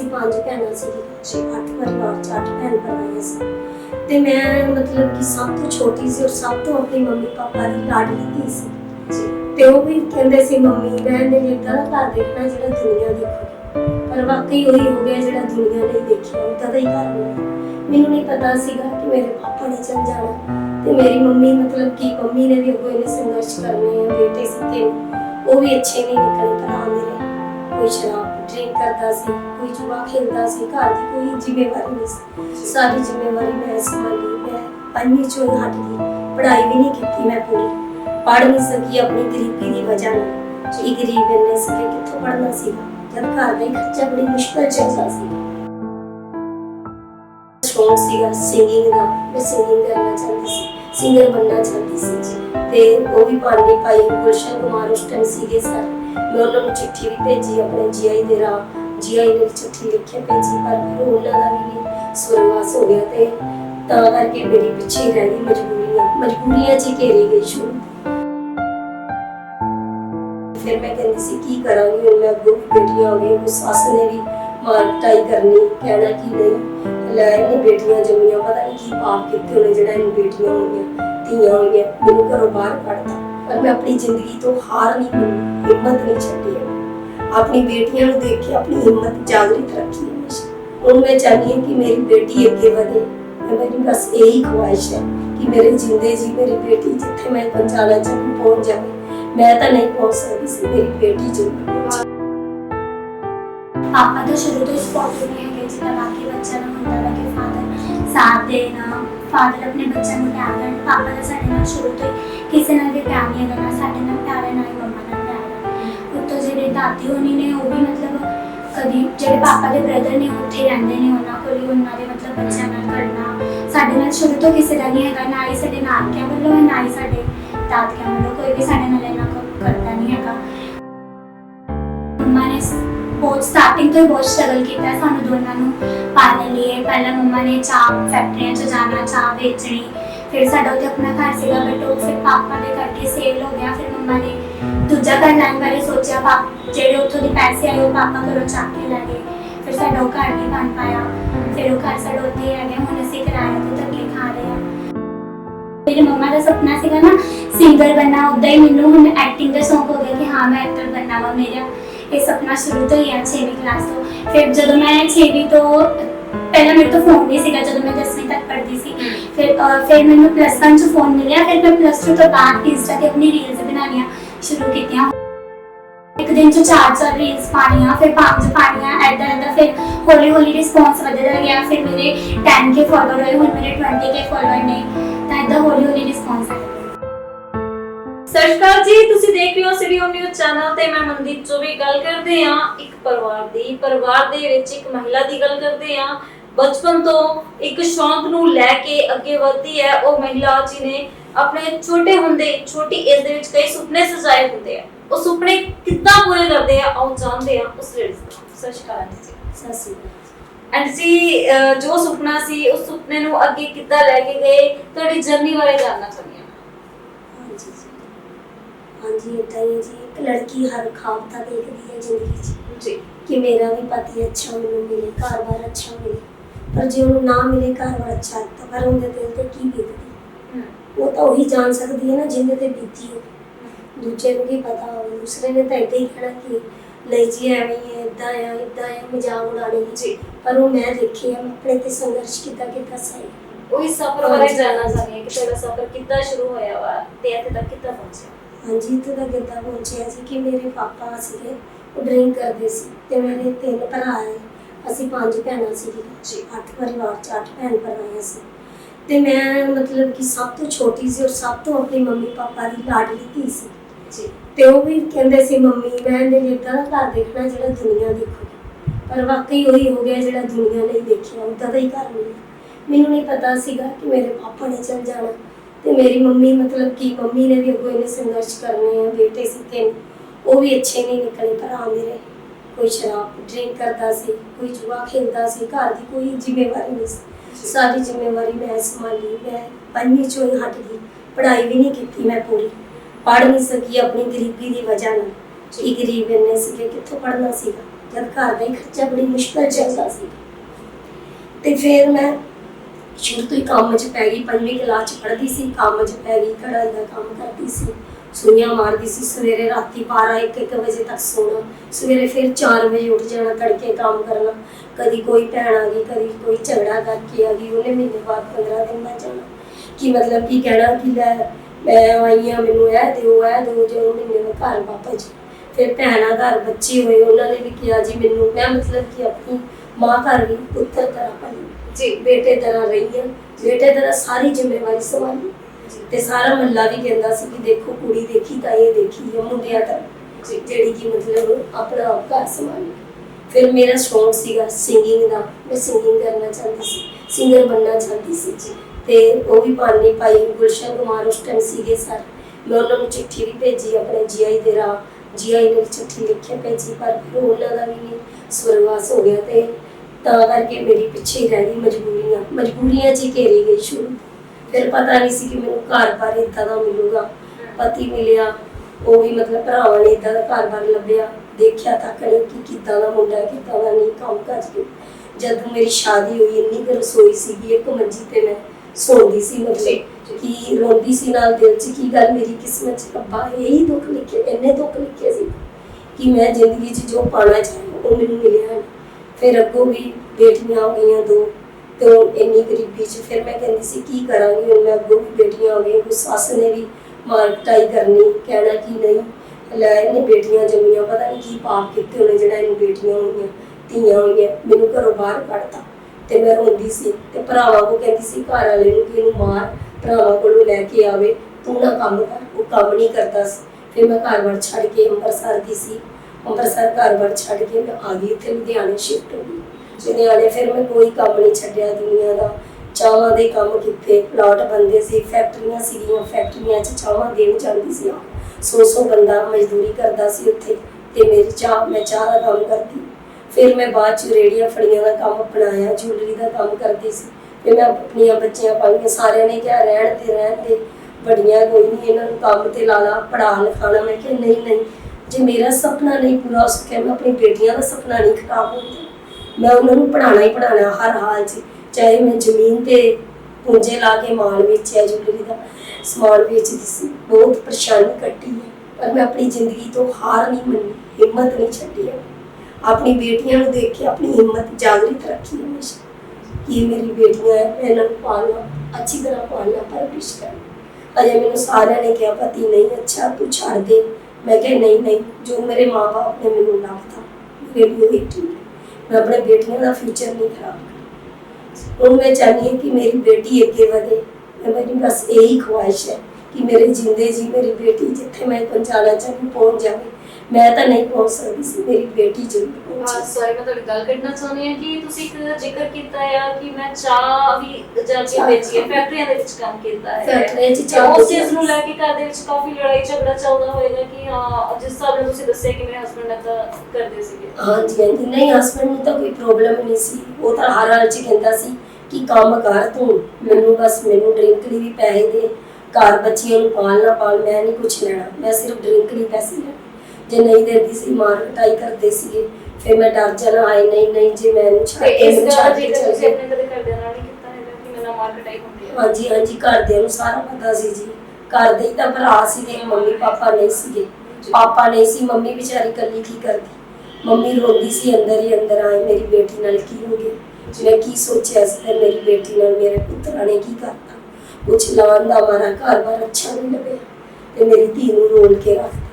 ਅਸੀਂ ਪੰਜ ਭੈਣਾਂ ਸੀ ਜੀ ਅੱਠ ਪਰਿਵਾਰ ਚ ਅੱਠ ਭੈਣ ਭਰਾ ਸੀ। ਤੇ ਮੈਂ ਮਤਲਬ ਕਿ ਸਭ ਤੋਂ ਛੋਟੀ ਸੀ ਔਰ ਸਭ ਤੋਂ ਆਪਣੀ ਮੰਮੀ ਪਾਪਾ ਦੀ ਲਾਡਲੀ ਧੀ ਸੀ। ਤੇ ਉਹ ਵੀ ਕਹਿੰਦੇ ਸੀ ਮੰਮੀ ਬਹਿਣ ਦੇ ਜਿੱਦਾਂ ਦਾ ਘਰ ਦੇਖਣਾ ਜਿਹੜਾ ਦੁਨੀਆ ਦੇਖੋ ਪਰ ਵਾਕਈ ਉਹੀ ਹੋ ਗਿਆ ਜਿਹੜਾ ਦੁਨੀਆ ਨਹੀਂ ਦੇਖਿਆ ਉਦਾਂ ਦਾ ਹੀ ਘਰ ਮੈਨੂੰ ਨਹੀਂ ਪਤਾ ਸੀਗਾ ਕਿ ਮੇਰੇ ਪਾਪਾ ਨੇ ਚਲ ਜਾਣਾ। ਤੇ ਮੇਰੀ ਮੰਮੀ ਮਤਲਬ ਕਿ ਮੰਮੀ ਨੇ ਵੀ ਅੱਗੋਂ ਇਹਨੇ ਸੰਘਰਸ਼ ਕਰਨੇ ਆ ਬੇਟੇ ਸੀ ਤਿੰਨ। ਉਹ ਵੀ ਅੱਛੇ ਨਹੀਂ ਨਿਕਲੇ ਭਰਾ ਮੇਰੇ ਕੋਈ ਸ਼ਰਾਬ ਕਰਦਾ ਸੀ ਕੋਈ ਜੁਆ ਖੇਡਦਾ ਸੀ ਘਰ ਦੀ ਕੋਈ ਜ਼ਿੰਮੇਵਾਰੀ ਨਹੀਂ ਸੀ ਸਾਰੀ ਜ਼ਿੰਮੇਵਾਰੀ ਮੈਂ ਸੰਭਾਲੀ ਮੈਂ ਪੰਜਵੀਂ ਚੋਂ ਹੀ ਹਟ ਗਈ ਪੜ੍ਹਾਈ ਵੀ ਨਹੀਂ ਕੀਤੀ ਮੈਂ ਪੂਰੀ ਪੜ੍ਹ ਨਹੀਂ ਸਕੀ ਆਪਣੀ ਗਰੀਬੀ ਦੀ ਵਜ੍ਹਾ ਨਾਲ ਇਹ ਗਰੀਬ ਇੰਨੇ ਸੀ ਕਿ ਕਿੱਥੋਂ ਪੜ੍ਹਨਾ ਸੀਗਾ ਜਦ ਘਰ ਦਾ ਹੀ ਖਰਚਾ ਬੜੀ ਮੁਸ਼ਕਲ ਚੱਲਦਾ ਸੀ ਸ਼ੌਂਕ ਸੀਗਾ ਸਿੰਗਿੰਗ ਦਾ ਮੈਂ ਸਿੰਗਿੰਗ ਕਰਨਾ ਚਾਹੁੰਦੀ ਸੀ ਸਿੰਗਰ ਬਣਨਾ ਚਾਹੁੰਦੀ ਸੀ ਜੀ। ਤੇ ਉਹ ਵੀ ਪਾਣੀ ਪਾਈ ਗੁਲਸ਼ਨ ਕੁਮਾਰ ਉਸ ਟਾਈਮ ਸੀਗੇ ਸਰ ਮੈਂ ਉਹਨਾਂ ਨੂੰ ਚਿੱਠੀ ਵੀ ਭੇਜੀ, ਆਪਣੇ ਜੀਆਈ ਦੇ ਰਾਹ, ਜੀਆਈ ਨੇ ਚਿੱਠੀ ਲਿਖੀ ਭੇਜੀ, ਪਰ ਫਿਰ ਉਹਨਾਂ ਦਾ ਵੀ ਸਵਰਗਵਾਸ ਹੋ ਗਿਆ ਤੇ ਤਾਂ ਕਰਕੇ ਮੇਰੀ ਪਿੱਛੇ ਰਹਿ ਗਈ ਮਜਬੂਰੀਆਂ। ਮਜਬੂਰੀਆਂ 'ਚ ਘੇਰੀ ਗਈ ਸ਼ੁਰੂ ਫਿਰ ਮੈਂ ਕਹਿੰਦੀ ਸੀ, ਕੀ ਕਰਾਂਗੀ? ਹੁਣ ਮੈਂ ਅੱਗੋਂ ਬੇਟੀਆਂ ਹੋ ਗਈਆਂ, ਕੋਈ ਸੱਸ ਨੇ ਵੀ ਮਾਰ ਕਰਨੀ, ਕਹਿਣਾ ਕਿ ਨਹੀਂ? ਲੈ ਇਹ ਬੇਟੀਆਂ ਜੰਮੀਆਂ, ਪਤਾ ਨਹੀਂ ਕੀ ਪਾਪ ਕੀਤੇ ਹੋਣੇ, ਜਿਹੜਾ ਇਹਨੂੰ ਬੇਟੀਆਂ ਹੋਣਗੀਆਂ ਧੀਆਂ ਹੋਣਗੀਆਂ ਮੈਨੂੰ ਘਰੋਂ ਬਾਹਰ ਕੱਢਤਾ। ਪਰ ਮੈਂ ਆਪਣੀ ਜ਼ਿੰਦਗੀ ਤੋਂ ਹਾਰ ਨਹੀਂ ਮੰਨੀ, ਹਿੰਮਤ ਨਹੀਂ ਛੱਡੀ ਹੈ। ਆਪਣੀ ਬੇਟੀਆਂ ਨੂੰ ਦੇਖ ਕੇ ਆਪਣੀ ਹਿੰਮਤ ਜਾਗਰਿਤ ਰੱਖੀ ਹਮੇਸ਼ਾ। ਹੁਣ ਮੈਂ ਚਾਹੁੰਦੀ ਹਾਂ ਕਿ ਮੇਰੀ ਬੇਟੀ ਅੱਗੇ ਵਧੇ। ਤੇ ਮੇਰੀ ਬਸ ਇਹੀ ਖੁਆਇਸ਼ ਹੈ ਕਿ ਮੇਰੇ ਜਿੰਦੇ ਜੀ, ਮੇਰੀ ਬੇਟੀ ਜਿੱਥੇ ਮੈਂ ਪਹੁੰਚਾਣਾ ਚਾਹੁੰਦੀ, ਪਹੁੰਚ ਜਾਵੇ। ਮੈਂ ਤਾਂ ਨਹੀਂ ਪਹੁੰਚ ਸਕਦੀ ਸੀ ਮੇਰੀ ਬੇਟੀ ਜ਼ਰੂਰ ਪਹੁੰਚੇ ਪਾਪਾ ਤਾਂ ਸ਼ੁਰੂ ਤੋਂ ਸਪੋਰਟਿਵ ਨਹੀਂ ਹੈਗੇ ਜਿੱਦਾਂ ਬਾਕੀ ਬੱਚਿਆਂ ਨੂੰ ਹੁੰਦਾ ਵਾ ਕਿ ਫਾਦਰ ਸਾਥ ਦੇਣਾ ਫਾਦਰ ਆਪਣੇ ਬੱਚਿਆਂ ਨੂੰ ਪਿਆਰ ਕਰਨ। ਪਾਪਾ ਦਾ ਸਾਡੇ ਨਾਲ ਸ਼ੁਰੂ ਤੋਂ ਹੀ ਕਿਸੇ ਨਾਲ ਵੀ ਪਿਆਰ ਨਹੀਂ ਹੈਗਾ ਸਾਡੇ ਨਾਲ ਪਿਆਰ ਹੈ ਨਾ ਹੀ ਮੰਮਾ ਨਾਲ ਪਿਆਰ ਹੈ ਉੱਤੋਂ ਜਿਹੜੇ ਦਾਦੀ ਹੋਣੀ ਨੇ, ਉਹ ਵੀ ਮਤਲਬ ਕਦੀ ਜਿਹੜੇ ਪਾਪਾ ਦੇ ਬ੍ਰਦਰ ਨੇ, ਉੱਥੇ ਰਹਿੰਦੇ ਨੇ, ਉਹਨਾਂ ਕੋਲ ਹੀ ਉਹਨਾਂ ਦੇ ਮਤਲਬ ਬੱਚਿਆਂ ਨਾਲ ਕਰਨਾ। ਸਾਡੇ ਨਾਲ ਸ਼ੁਰੂ ਤੋਂ ਕਿਸੇ ਦਾ ਨਹੀਂ ਹੈਗਾ, ਨਾ ਹੀ ਸਾਡੇ ਨਾਨਕਿਆਂ ਵੱਲੋਂ ਹੈ, ਨਾ ਹੀ ਸਾਡੇ ਦਾਦਕਿਆਂ ਵੱਲੋਂ। ਕੋਈ ਵੀ ਸਾਡੇ ਨਾਲ ਇੰਨਾ ਕੁ ਕਰਦਾ ਨਹੀਂ ਹੈਗਾ। ਮੰਮਾ ਨੇ ਸ- ਬਹੁਤ ਸਟਾਰਟਿੰਗ ਤੋਂ ਹੀ ਬਹੁਤ ਸਟਰਗਲ ਕੀਤਾ ਸਾਨੂੰ ਦੋਨਾਂ ਨੂੰ। ਪਾਲਣ ਲਈ ਪਹਿਲਾਂ ਮੰਮਾ ਨੇ ਚਾਹ ਫੈਕਟਰੀਆਂ 'ਚ ਜਾਣਾ, ਚਾਹ ਵੇਚਣੀ, ਫਿਰ ਸਾਡਾ ਉੱਥੇ ਆਪਣਾ ਘਰ ਸੀਗਾ ਬਟ ਉਹ ਫਿਰ ਪਾਪਾ ਦੇ ਕਰਕੇ ਸੇਲ ਹੋ ਗਿਆ। ਫਿਰ ਮੰਮਾ ਨੇ ਦੂਜਾ ਘਰ ਲੈਣ ਬਾਰੇ ਸੋਚਿਆ, ਪਾਪ ਜਿਹੜੇ ਉੱਥੋਂ ਦੇ ਪੈਸੇ ਆਏ, ਉਹ ਪਾਪਾ ਘਰੋਂ ਚੱਕ ਕੇ ਲੈ ਗਏ। ਫਿਰ ਸਾਡਾ ਉਹ ਘਰ ਨਹੀਂ ਬਣ ਪਾਇਆ। ਫਿਰ ਉਹ ਘਰ ਸਾਡਾ ਉੱਥੇ ਹੀ ਰਹਿ ਗਿਆ। ਹੁਣ ਅਸੀਂ ਕਿਰਾਏ ਤੇ ਧੱਕੇ ਖਾ ਰਹੇ ਹਾਂ। ਮੇਰੇ ਮੰਮਾ ਦਾ ਸੁਪਨਾ ਸੀਗਾ ਨਾ ਸਿੰਗਰ ਬਣਨਾ ਉਦਾਂ ਹੀ ਮੈਨੂੰ ਹੁਣ ਐਕਟਿੰਗ ਦਾ ਸ਼ੌਂਕ ਹੋ ਗਿਆ ਕਿ ਹਾਂ, ਮੈਂ ਐਕਟਰ ਬਣਨਾ ਵਾ ਮੇਰਾ। ਇਹ ਸੁਪਨਾ ਸ਼ੁਰੂ ਤੋਂ ਹੀ ਹੈ 6ਵੀਂ ਕਲਾਸ ਤੋਂ। ਫਿਰ ਜਦੋਂ ਮੈਂ 6ਵੀਂ ਤੋਂ ਪਹਿਲਾਂ ਮੇਰੇ ਤੋਂ ਫੋਨ ਨਹੀਂ ਸੀਗਾ ਜਦੋਂ ਮੈਂ 10ਵੀਂ ਤੱਕ ਪੜ੍ਹਦੀ ਸੀ। ਫਿਰ ਫਿਰ ਮੈਨੂੰ ਪਲੱਸ 1 ਚ ਫੋਨ ਮਿਲਿਆ। ਫਿਰ ਮੈਂ ਪਲੱਸ 2 ਤੋਂ ਬਾਅਦ ਇੰਸਟਾ ਤੇ ਆਪਣੀ ਰੀਲਸ ਬਣਾਉਣੀਆਂ ਸ਼ੁਰੂ ਕੀਤੀਆਂ। ਇੱਕ ਦਿਨ ਚ ਚਾਰ ਚਾਰ ਰੀਲਸ ਪਾਣੀਆਂ ਫਿਰ ਪੰਜ ਪਾਣੀਆਂ ਐਦਾਂ ਐਦਾਂ ਫਿਰ ਹੌਲੀ ਹੌਲੀ ਰਿਸਪੌਂਸ ਵਧਦਾ ਗਿਆ। ਫਿਰ ਮੇਰੇ 10k ਫਾਲੋਅਰ ਹੋਏ ਹੁਣ ਮੇਰੇ 20k ਫਾਲੋਅਰ ਨੇ। ਸ਼੍ਰੀ ਅਕਾਲ ਜੀ ਤੁਸੀਂ ਦੇਖ ਰਹੇ ਹੋ ਸਿਟੀ ਹੋਮ ਨਿਊਜ਼ ਚੈਨਲ ਤੇ। ਮੈਂ ਮਨਦੀਪ ਚੋਰੀ ਗੱਲ ਕਰਦੇ ਹਾਂ। ਇੱਕ ਪਰਿਵਾਰ ਦੀ ਪਰਿਵਾਰ ਦੇ ਵਿੱਚ ਇੱਕ ਮਹਿਲਾ ਦੀ ਗੱਲ ਕਰਦੇ ਹਾਂ। ਬਚਪਨ ਤੋਂ ਇੱਕ ਸ਼ੌਂਕ ਨੂੰ ਲੈ ਕੇ ਅੱਗੇ ਵਧਦੀ ਹੈ। ਉਹ ਮਹਿਲਾ ਜਿਹਨੇ ਆਪਣੇ ਛੋਟੇ ਹੁੰਦੇ ਛੋਟੀ ਏਜ ਦੇ ਵਿੱਚ ਕਈ ਸੁਪਨੇ ਸਜਾਏ ਹੁੰਦੇ ਆ। ਉਹ ਸੁਪਨੇ ਕਿੱਦਾਂ ਪੂਰੇ ਕਰਦੇ ਆ? ਆਓ ਜਾਣਦੇ ਆ ਉਸ ਲੇਡੀ ਸਤਿ ਸ਼੍ਰੀ ਅਕਾਲ ਜੀ। ਸਤਿ ਸ਼੍ਰੀ ਅਕਾਲ ਐਂਡ ਜੀ ਜੋ ਸੁਪਨਾ ਸੀ ਉਸ ਸੁਪਨੇ ਨੂੰ ਅੱਗੇ ਕਿੱਦਾਂ ਲੈ ਕੇ ਗਏ? ਤੁਹਾਡੀ ਜਰਨੀ ਬਾਰੇ ਜਾਣਨਾ ਚਾਹੁੰਦੀ ਹਾਂਜੀ ਏਦਾਂ ਹੀ ਹੈ ਜੀ। ਇੱਕ ਲੜਕੀ ਹਰ ਖਾਬ ਤਾਂ ਦੇਖਦੀ ਹੈ ਜ਼ਿੰਦਗੀ 'ਚ। ਜੀ। ਕਿ ਮੇਰਾ ਵੀ ਪਤੀ ਅੱਛਾ ਮੈਨੂੰ ਮਿਲੇ ਘਰ-ਬਾਰ ਅੱਛਾ ਮਿਲੇ ਪਰ ਜੇ ਉਹਨੂੰ ਨਾ ਮਿਲੇ ਘਰ-ਬਾਰ ਅੱਛਾ ਤਾਂ ਪਰ ਉਹਦੇ ਦਿਲ ਤੇ ਕੀ ਬੀਤਦੀ? ਉਹ ਤਾਂ ਉਹੀ ਜਾਣ ਸਕਦੀ ਹੈ ਨਾ ਜਿਹਦੇ ਤੇ ਬੀਤੀ ਹੋ ਦੂਜੇ ਨੂੰ ਕੀ ਪਤਾ ਹੋਵੇ ਦੂਸਰੇ ਨੇ ਤਾਂ ਏਦਾਂ ਹੀ ਕਹਿਣਾ ਕਿ ਲਈ ਜੀ ਐਵੇਂ ਹੀ ਇਦਾਂ ਆ ਇਦਾਂ ਆ ਮਜ਼ਾਕ ਉਡਾਣੇ ਜੀ। ਪਰ ਉਹ ਮੈਂ ਦੇਖੀ ਆ ਮੈਂ ਆਪਣੇ ਤੇ ਸੰਘਰਸ਼ ਕੀਤਾ ਕੀਤਾ ਸਹੀ ਉਹੀ ਸਫ਼ਰ ਬਾਰੇ ਜਾਣਨਾ ਚਾਹੁੰਦੀ ਹਾਂ ਕਿ ਤੁਹਾਡਾ ਸਫ਼ਰ ਕਿੱਦਾਂ ਸ਼ੁਰੂ ਹੋਇਆ ਵਾ ਤੇ ਇੱਥੇ ਤੱਕ ਕਿੱਦਾਂ ਪਹੁੰਚਿਆ? ਹਾਂਜੀ ਇੱਥੇ ਤੱਕ ਕਿੱਦਾਂ ਪਹੁੰਚਿਆ ਸੀ ਕਿ ਮੇਰੇ ਪਾਪਾ ਸੀਗੇ ਉਹ ਡਰਿੰਕ ਕਰਦੇ ਸੀ ਤੇ ਮੇਰੇ ਤਿੰਨ ਭਰਾ ਹੈ। ਅਸੀਂ ਪੰਜ ਭੈਣਾਂ ਸੀ ਜੀ ਅੱਠ ਪਰਿਵਾਰ ਚ ਅੱਠ ਭੈਣ ਭਰਾ ਸੀ। ਤੇ ਮੈਂ ਮਤਲਬ ਕਿ ਸਭ ਤੋਂ ਛੋਟੀ ਸੀ ਔਰ ਸਭ ਤੋਂ ਆਪਣੀ ਮੰਮੀ ਪਾਪਾ ਦੀ ਲਾਡਲੀ ਧੀ ਸੀ। ਜੀ। ਤੇ ਉਹ ਵੀ ਕਹਿੰਦੇ ਸੀ ਮੰਮੀ ਬਹਿਣ ਦੇ ਜਿੱਦਾਂ ਦਾ ਘਰ ਦੇਖਣਾ ਜਿਹੜਾ ਦੁਨੀਆ ਦੇਖੋ। ਪਰ ਵਾਕਈ ਉਹੀ ਹੋ ਗਿਆ ਜਿਹੜਾ ਦੁਨੀਆ ਨਹੀਂ ਦੇਖਿਆ ਉਦਾਂ ਦਾ ਹੀ ਘਰ ਮਿਲਿਆ। ਮੈਨੂੰ ਨਹੀਂ ਪਤਾ ਸੀਗਾ ਕਿ ਮੇਰੇ ਪਾਪਾ ਨੇ ਚਲ ਜਾਣਾ। ਤੇ ਮੇਰੀ ਮੰਮੀ ਮਤਲਬ ਕਿ ਮੰਮੀ ਨੇ ਵੀ ਅੱਗੋਂ ਇਹਨੇ ਸੰਘਰਸ਼ ਕਰਨੇ ਆ ਬੇਟੇ ਸੀ ਤਿੰਨ ਉਹ ਵੀ ਅੱਛੇ ਨਹੀਂ ਨਿਕਲੇ ਭਰਾ ਮੇਰੇ ਕੋਈ ਸ਼ਰਾਬ ਡਰਿੰਕ ਕਰਦਾ ਸੀ ਕੋਈ ਜੁਆ ਖੇਡਦਾ ਸੀ ਘਰ ਦੀ ਕੋਈ ਜ਼ਿੰਮੇਵਾਰੀ ਨਹੀਂ ਸੀ। ਸਾਰੀ ਜ਼ਿੰਮੇਵਾਰੀ ਮੈਂ ਸੰਭਾਲੀ ਮੈਂ ਪੰਜਵੀਂ ਚੋਂ ਹੀ ਹਟ ਗਈ। ਪੜ੍ਹਾਈ ਵੀ ਨਹੀਂ ਕੀਤੀ ਮੈਂ ਪੂਰੀ। ਪੜ੍ਹ ਨਹੀਂ ਸਕੀ ਆਪਣੀ ਗਰੀਬੀ ਦੀ ਵਜ੍ਹਾ ਨਾਲ। ਕਿ ਗਰੀਬ ਇੰਨੇ ਸੀਗੇ ਕਿੱਥੋਂ ਪੜ੍ਹਨਾ ਸੀਗਾ? ਜਦ ਘਰ ਦਾ ਹੀ ਖਰਚਾ ਬੜੀ ਮੁਸ਼ਕਲ ਚੱਲਦਾ ਸੀ। ਤੇ ਫਿਰ ਮੈਂ ਸ਼ੁਰੂ ਤੋਂ ਹੀ ਕੰਮ 'ਚ ਪੈ ਗਈ, ਪੰਜਵੀਂ ਕਲਾਸ 'ਚ ਪੜ੍ਹਦੀ ਸੀ, ਕੰਮ 'ਚ ਪੈ ਗਈ ਕਢਾਈ ਦਾ ਕੰਮ ਕਰਦੀ ਸੀ। ਸੂਈਆਂ ਮਾਰਦੀ ਸੀ, ਸਵੇਰੇ ਰਾਤੀ 12 1 1 ਵਜੇ ਤੱਕ ਸੋਣਾ, ਸਵੇਰੇ ਫਿਰ 4 ਵਜੇ ਉੱਠ ਜਾਣਾ, ਤੜਕੇ ਕੰਮ ਕਰਨਾ। ਕਦੀ ਕੋਈ ਭੈਣ ਆ ਗਈ, ਕਦੀ ਕੋਈ ਝਗੜਾ ਕਰਕੇ ਆ ਗਈ, ਉਹਨੇ ਮਹੀਨੇ ਬਾਅਦ 15 ਦਿਨ ਬਾਅਦ ਜਾਣਾ। ਕਿ ਮਤਲਬ, ਕੀ ਕਹਿਣਾ, ਕਿ ਲੈ? ਮੈਂ ਆਈ ਆ ਮੈਨੂੰ ਇਹ ਦਿਓ ਇਹ ਦਿਓ ਜੋ ਮਹੀਨੇ ਦਾ ਘਰ ਵਾਪਸ ਫਿਰ ਭੈਣਾਂ ਘਰ ਬੱਚੇ ਹੋਏ, ਉਹਨਾਂ ਨੇ ਵੀ ਕਿਹਾ ਜੀ, ਮੈਨੂੰ, ਮੈਂ ਮਤਲਬ ਕਿ ਆਪਣੀ ਮਾਂ ਘਰ ਵੀ ਪੁੱਤਰ ਤਰ੍ਹਾਂ ਪਾਲੀ ਜੀ ਬੇਟੇ ਤਰ੍ਹਾਂ ਰਹੀ ਆ। ਬੇਟੇ ਤਰ੍ਹਾਂ ਸਾਰੀ ਜ਼ਿੰਮੇਵਾਰੀ ਸੰਭਾਲੀ। ਤੇ ਸਾਰਾ ਮੱਲਾ ਵੀ ਕਹਿੰਦਾ ਸੀ ਕਿ ਦੇਖੋ ਕੁੜੀ ਦੇਖੀ ਤਾਂ ਇਹ ਦੇਖੀ ਆ ਮੁੰਡਿਆਂ ਤਾਂ ਜਿਹੜੀ ਕਿ ਮਤਲਬ ਆਪਣਾ ਆਪ ਘਰ ਸੰਭਾਲੀ। ਫਿਰ ਮੇਰਾ ਸ਼ੌਂਕ ਸੀਗਾ ਸਿੰਗਿੰਗ ਦਾ। ਮੈਂ ਸਿੰਗਿੰਗ ਕਰਨਾ ਚਾਹੁੰਦੀ ਸੀ ਸਿੰਗਰ ਬਣਨਾ ਚਾਹੁੰਦੀ ਸੀ। ਜੀ। ਤੇ ਉਹ ਵੀ ਪਾਣੀ ਪਾਈ ਗੁਲਸ਼ਨ ਕੁਮਾਰ ਉਸ ਟਾਈਮ ਸੀਗੇ ਸਰ। ਮੈਂ ਉਹਨਾਂ ਨੂੰ ਚਿੱਠੀ ਵੀ ਭੇਜੀ ਆਪਣੇ ਜੀਆਈ ਦੇ ਰਾਹ। ਜੀਆਈ ਨੇ ਚਿੱਠੀ ਲਿਖ ਕੇ ਭੇਜੀ ਪਰ ਫਿਰ ਉਹਨਾਂ ਦਾ ਵੀ ਸਵਰਗਵਾਸ ਹੋ ਗਿਆ ਤੇ ਤਾਂ ਕਰਕੇ ਮੇਰੀ ਪਿੱਛੇ ਰਹਿ ਗਈ ਮਜਬੂਰੀਆਂ। ਮਜਬੂਰੀਆਂ 'ਚ ਹੀ ਘੇਰੀ ਗਈ ਸ਼ੁਰੂ। ਫਿਰ ਪਤਾ ਨਹੀਂ ਸੀ ਕਿ ਮੈਨੂੰ ਘਰ ਬਾਰ ਏਦਾਂ ਦਾ ਮਿਲੂਗਾ। ਪਤੀ ਮਿਲਿਆ ਉਹ ਵੀ ਮਤਲਬ ਭਰਾਵਾਂ ਨੇ ਇਦਾਂ ਦਾ ਘਰ ਬਾਰ ਲੱਭਿਆ। ਦੇਖਿਆ ਤੱਕ ਨਹੀਂ ਕਿ ਕਿੱਦਾਂ ਦਾ ਮੁੰਡਾ ਹੈ, ਕਿੱਦਾਂ ਦਾ ਨਹੀਂ ਕੰਮ ਕਾਜ ਕੇ ਜਦੋਂ ਮੇਰੀ ਸ਼ਾਦੀ ਹੋਈ ਇੰਨੀ ਕੁ ਰਸੋਈ ਸੀਗੀ ਇੱਕ ਮੰਜੀ ਤੇ ਮੈਂ ਸੌਂਦੀ ਸੀ ਮਤਲਬ ਕਿ ਰੋਂਦੀ ਸੀ ਨਾਲ ਦਿਲ 'ਚ ਕੀ ਗੱਲ ਮੇਰੀ ਕਿਸਮਤ 'ਚ ਰੱਬਾ ਇਹੀ ਦੁੱਖ ਲਿਖੇ ਇੰਨੇ ਦੁੱਖ ਲਿਖੇ ਸੀ ਕਿ ਮੈਂ ਜ਼ਿੰਦਗੀ 'ਚ ਜੋ ਪਾਣਾ ਚਾਹਿਆ ਉਹ ਮੈਨੂੰ ਮਿਲਿਆ। ਫਿਰ ਅੱਗੋਂ ਵੀ ਬੇਟੀਆਂ ਹੋ ਗਈਆਂ ਦੋ, ਤੇ ਉਹ ਇੰਨੀ ਗਰੀਬੀ 'ਚ ਫਿਰ ਮੈਂ ਕਹਿੰਦੀ ਸੀ, ਕੀ ਕਰਾਂਗੀ? ਹੁਣ ਮੈਂ ਅੱਗੋਂ ਵੀ ਬੇਟੀਆਂ ਹੋ ਗਈਆਂ, ਕੋਈ ਸੱਸ ਨੇ ਵੀ ਮਾਰ ਕੁਟਾਈ ਕਰਨੀ, ਕਹਿਣਾ ਕਿ ਨਹੀਂ? ਲੈ ਇਹਨੇ ਬੇਟੀਆਂ ਜੰਮੀਆਂ, ਪਤਾ ਨਹੀਂ ਕੀ ਪਾਪ ਕੀਤੇ ਹੋਣੇ ਜਿਹੜਾ ਇਹਨੂੰ ਬੇਟੀਆਂ ਹੋਈਆਂ ਧੀਆਂ ਹੋਈਆਂ ਮੈਨੂੰ ਘਰੋਂ ਬਾਹਰ ਕੱਢਤਾ। ਤੇ ਮੈਂ ਰੋਂਦੀ ਸੀ, ਤੇ ਭਰਾਵਾਂ ਕੋ ਕਹਿੰਦੀ ਸੀ, ਘਰ ਵਾਲੇ ਨੂੰ ਕਿ ਇਹਨੂੰ ਮਾਰ, ਭਰਾਵਾਂ ਕੋਲੋਂ ਲੈ ਕੇ ਆਵੇ, ਤੂੰ ਨਾ ਕੰਮ ਕਰ, ਉਹ ਕੰਮ ਨਹੀਂ ਕਰਦਾ ਸੀ। ਫਿਰ ਮੈਂ ਘਰ ਬਾਰ ਛੱਡ ਕੇ ਅੰਮ੍ਰਿਤਸਰ ਦੀ ਸੀ ਅੰਮ੍ਰਿਤਸਰ ਘਰ ਬਾਰ ਛੱਡ ਕੇ ਮੈਂ ਆ ਗਈ ਇੱਥੇ ਲੁਧਿਆਣੇ ਸ਼ਿਫਟ ਹੋ ਗਈ। ਲੁਧਿਆਣੇ ਫਿਰ ਮੈਂ ਕੋਈ ਕੰਮ ਨਹੀਂ ਛੱਡਿਆ ਦੁਨੀਆ ਦਾ। ਚਾਵਾਂ ਦੇ ਕੰਮ ਕੀਤੇ ਪਲਾਟ ਬੰਦੇ ਸੀ, ਫੈਕਟਰੀਆਂ ਸੀਗੀਆਂ, ਫੈਕਟਰੀਆਂ 'ਚ ਚਾਵਾਂ ਦੇਣ ਜਾਂਦੀ ਸੀ ਸੌ ਸੌ ਬੰਦਾ ਮਜ਼ਦੂਰੀ ਕਰਦਾ ਸੀ ਉੱਥੇ ਤੇ ਮੇਰੀ ਚਾਹ, ਮੈਂ ਚਾਹ ਦਾ ਕੰਮ ਕਰਦੀ। ਫਿਰ ਮੈਂ ਬਾਅਦ ਚ ਰੇੜੀਆਂ ਫੜੀਆਂ ਦਾ ਕੰਮ ਅਪਣਾਇਆ ਜੁਐਲਰੀ ਦਾ ਕੰਮ ਕਰਦੀ ਸੀ। ਫਿਰ ਮੈਂ ਆਪਣੀਆਂ ਬੱਚੀਆਂ ਪਾਲੀਆਂ ਸਾਰਿਆਂ ਨੇ ਕਿਹਾ, ਰਹਿਣ ਤੇ ਰਹਿਣ ਤੇ ਬੜੀਆਂ ਕੋਈ ਨਹੀਂ ਇਹਨਾਂ ਨੂੰ ਕੰਮ ਤੇ ਲਾ ਲਾ ਪੜਾ ਲਿਖਾਣਾ ਮੈਂ ਕਿਹਾ, ਨਹੀਂ ਨਹੀਂ ਜੇ ਮੇਰਾ ਸੁਪਨਾ ਨਹੀਂ ਪੂਰਾ ਹੋ ਸਕਿਆ, ਮੈਂ ਆਪਣੀ ਬੇਟੀਆਂ ਦਾ ਸੁਪਨਾ ਨਹੀਂ ਖਰਾਬ ਹੋਣ ਦੇਣਾ ਮੈਂ ਉਹਨਾਂ ਨੂੰ ਪੜਾਣਾ ਹੀ ਪੜਾਣਾ ਹਰ ਹਾਲ 'ਚ। ਚਾਹੇ ਮੈਂ ਜ਼ਮੀਨ ਤੇ ਪੁੰਜੇ ਲਾ ਕੇ ਮਾਲ ਵੇਚਿਆ ਜੁਐਲਰੀ ਦਾ ਸਮਾਨ ਵੇਚਦੀ ਸੀ, ਬਹੁਤ ਪਰੇਸ਼ਾਨੀ ਕੱਟੀ ਹੈ। ਪਰ ਮੈਂ ਆਪਣੀ ਜ਼ਿੰਦਗੀ ਤੋਂ ਹਾਰ ਨਹੀਂ ਮੰਨੀ, ਹਿੰਮਤ ਨਹੀਂ ਛੱਡੀ ਹੈ। ਆਪਣੀ ਬੇਟੀਆਂ ਨੂੰ ਦੇਖ ਕੇ ਆਪਣੀ ਹਿੰਮਤ ਜਾਗਰਿਤ ਰੱਖੀ ਹਮੇਸ਼ਾ। ਕਿ ਇਹ ਮੇਰੀ ਬੇਟੀਆਂ ਹੈ, ਮੈਂ ਇਹਨਾਂ ਨੂੰ ਪਾਲਣਾ, ਅੱਛੀ ਤਰ੍ਹਾਂ ਪਾਲਣਾ, ਪਰਵਰਿਸ਼ ਕਰਨਾ। ਅਜੇ ਮੈਨੂੰ ਸਾਰਿਆਂ ਨੇ ਕਿਹਾ, ਪਤੀ, ਨਹੀਂ, ਅੱਛਾ, ਤੂੰ ਛੱਡ ਦੇ। ਮੈਂ ਕਿਹਾ, ਨਹੀਂ ਨਹੀਂ, ਜੋ ਮੇਰੇ ਮਾਪੇ ਨੇ ਮੈਨੂੰ ਲਾਤਾ ਮੇਰੇ ਲਈ ਉਹ ਹੀ ਠੀਕ ਹੈ ਮੈਂ ਆਪਣੇ ਬੇਟੀਆਂ ਦਾ ਫਿਊਚਰ ਨਹੀਂ ਖਰਾਬ ਕਰਨਾ। ਹੁਣ ਮੈਂ ਚਾਹੁੰਦੀ ਹਾਂ ਕਿ ਮੇਰੀ ਬੇਟੀ ਅੱਗੇ ਵਧੇ। ਮੈਂ ਮੇਰੀ ਬਸ ਇਹੀ ਖੁਆਇਸ਼ ਹੈ ਕਿ ਮੇਰੇ ਜਿੰਦੇ ਜੀ, ਮੇਰੀ ਬੇਟੀ ਜਿੱਥੇ ਮੈਂ ਪਹੁੰਚਾਣਾ ਚਾਹੂੰ ਪਹੁੰਚ ਜਾਵੇ। ਮੈਂ ਤਾਂ ਨਹੀਂ ਪਹੁੰਚ ਸਕਦੀ ਸੀ ਮੇਰੀ ਬੇਟੀ ਜ਼ਰੂਰ ਪਹੁੰਚੇ ਸੌਰੀ ਮੈਂ ਤੁਹਾਡੀ ਗੱਲ ਕੱਢਣਾ ਚਾਹੁੰਦੀ ਹਾਂ ਕਿ ਤੁਸੀਂ ਇੱਕ ਜ਼ਿਕਰ ਕੀਤਾ ਆ ਕਿ ਮੈਂ ਚਾਹ ਵੀ ਜਾ ਕੇ ਵੇਚੀ ਹੈ। ਫੈਕਟਰੀਆਂ ਦੇ ਵਿੱਚ ਕੰਮ ਕੀਤਾ ਹੈ। ਫੈਕਟਰੀਆਂ 'ਚ ਤੇ ਚਾਹ ਉਸ ਚੀਜ਼ ਨੂੰ ਲੈ ਕੇ ਘਰ ਦੇ ਵਿੱਚ ਕਾਫੀ ਲੜਾਈ ਝਗੜਾ ਚੱਲਦਾ ਹੋਏਗਾ ਕਿ ਹਾਂ ਜਿਸ ਹਿਸਾਬ ਨਾਲ ਤੁਸੀਂ ਦੱਸਿਆ ਕਿ ਮੇਰੇ ਹਸਬੰਡ ਏਦਾਂ ਕਰਦੇ ਸੀਗੇ। ਹਾਂਜੀ ਹਾਂਜੀ। ਨਹੀਂ ਹਸਬੰਡ ਨੂੰ ਤਾਂ ਕੋਈ ਪ੍ਰੋਬਲਮ ਨਹੀਂ ਸੀ। ਉਹ ਤਾਂ ਹਰ ਹਾਲ 'ਚ ਕਹਿੰਦਾ ਸੀ ਕਿ ਕੰਮ ਕਰ ਤੂੰ ਮੈਨੂੰ ਬਸ ਮੈਨੂੰ ਡਰਿੰਕ ਲਈ ਵੀ ਪੈਸੇ ਦੇ। ਘਰ ਬੱਚੀਆਂ ਨੂੰ ਪਾਲ ਨਾ ਪਾਲ ਮੈਂ ਨਹੀਂ ਕੁਛ ਲੈਣਾ। ਮੈਂ ਸਿਰਫ ਡਰਿੰਕ ਲਈ ਪੈਸੇ ਲੈਣੇ। ਜੇ ਨਹੀਂ ਦਿੰਦੀ ਸੀ ਮਾਰ ਕਟਾਈ ਕਰਦੇ ਸੀਗੇ। ਫਿਰ ਮੈਂ ਡਰ ਜਾਣਾ ਆਏ ਨਹੀਂ ਨਹੀਂ ਜੇ ਮੈਂ ਇਹਨੂੰ ਛੱਡ ਤੇ ਕੇ ਇਸ ਇਹਨੂੰ ਛੱਡ ਦਾ ਕੇ ਜ਼ਿਕਰ ਚੱਲ ਤੁਸੀਂ। ਆਪਣੇ ਕਦੇ ਘਰਦਿਆਂ ਨਾਲ ਨਹੀਂ ਕੀਤਾ ਹੈਗਾ ਕਿ ਮੇਰੇ ਨਾਲ ਮਾਰਕਟਾਈ ਹੁੰਦੀ ਹੈ? ਹਾਂਜੀ ਹਾਂਜੀ ਘਰਦਿਆਂ ਨੂੰ ਸਾਰਾ ਪਤਾ ਸੀ ਜੀ। ਘਰ ਦੇ ਹੀ ਤਾਂ ਭਰਾ ਸੀਗੇ ਮੰਮੀ ਪਾਪਾ ਨਹੀਂ ਸੀਗੇ। ਪਾਪਾ ਨਹੀਂ ਸੀ ਮੰਮੀ ਵਿਚਾਰੀ ਇਕੱਲੀ ਕੀ ਕਰਦੀ? ਮੰਮੀ ਰੋਂਦੀ ਸੀ ਅੰਦਰ ਹੀ ਅੰਦਰ ਆਏ ਮੇਰੀ ਬੇਟੀ ਨਾਲ ਕੀ ਹੋ ਗਿਆ? ਮੈਂ ਕੀ ਸੋਚਿਆ ਸੀ ਤੇ ਮੇਰੀ ਬੇਟੀ ਨਾਲ ਮੇਰੇ ਪੁੱਤਰਾਂ ਨੇ ਕੀ ਕਰਤਾ? ਕੁਛ ਲਾਉਣ ਦਾ ਮਾਰਾ ਘਰ ਬਾਰ ਅੱਛਾ ਨਹੀਂ ਲੱਗਿਆ ਤੇ ਮੇਰੀ ਧੀ ਨੂੰ ਰੋਲ ਕੇ ਰੱਖਤਾ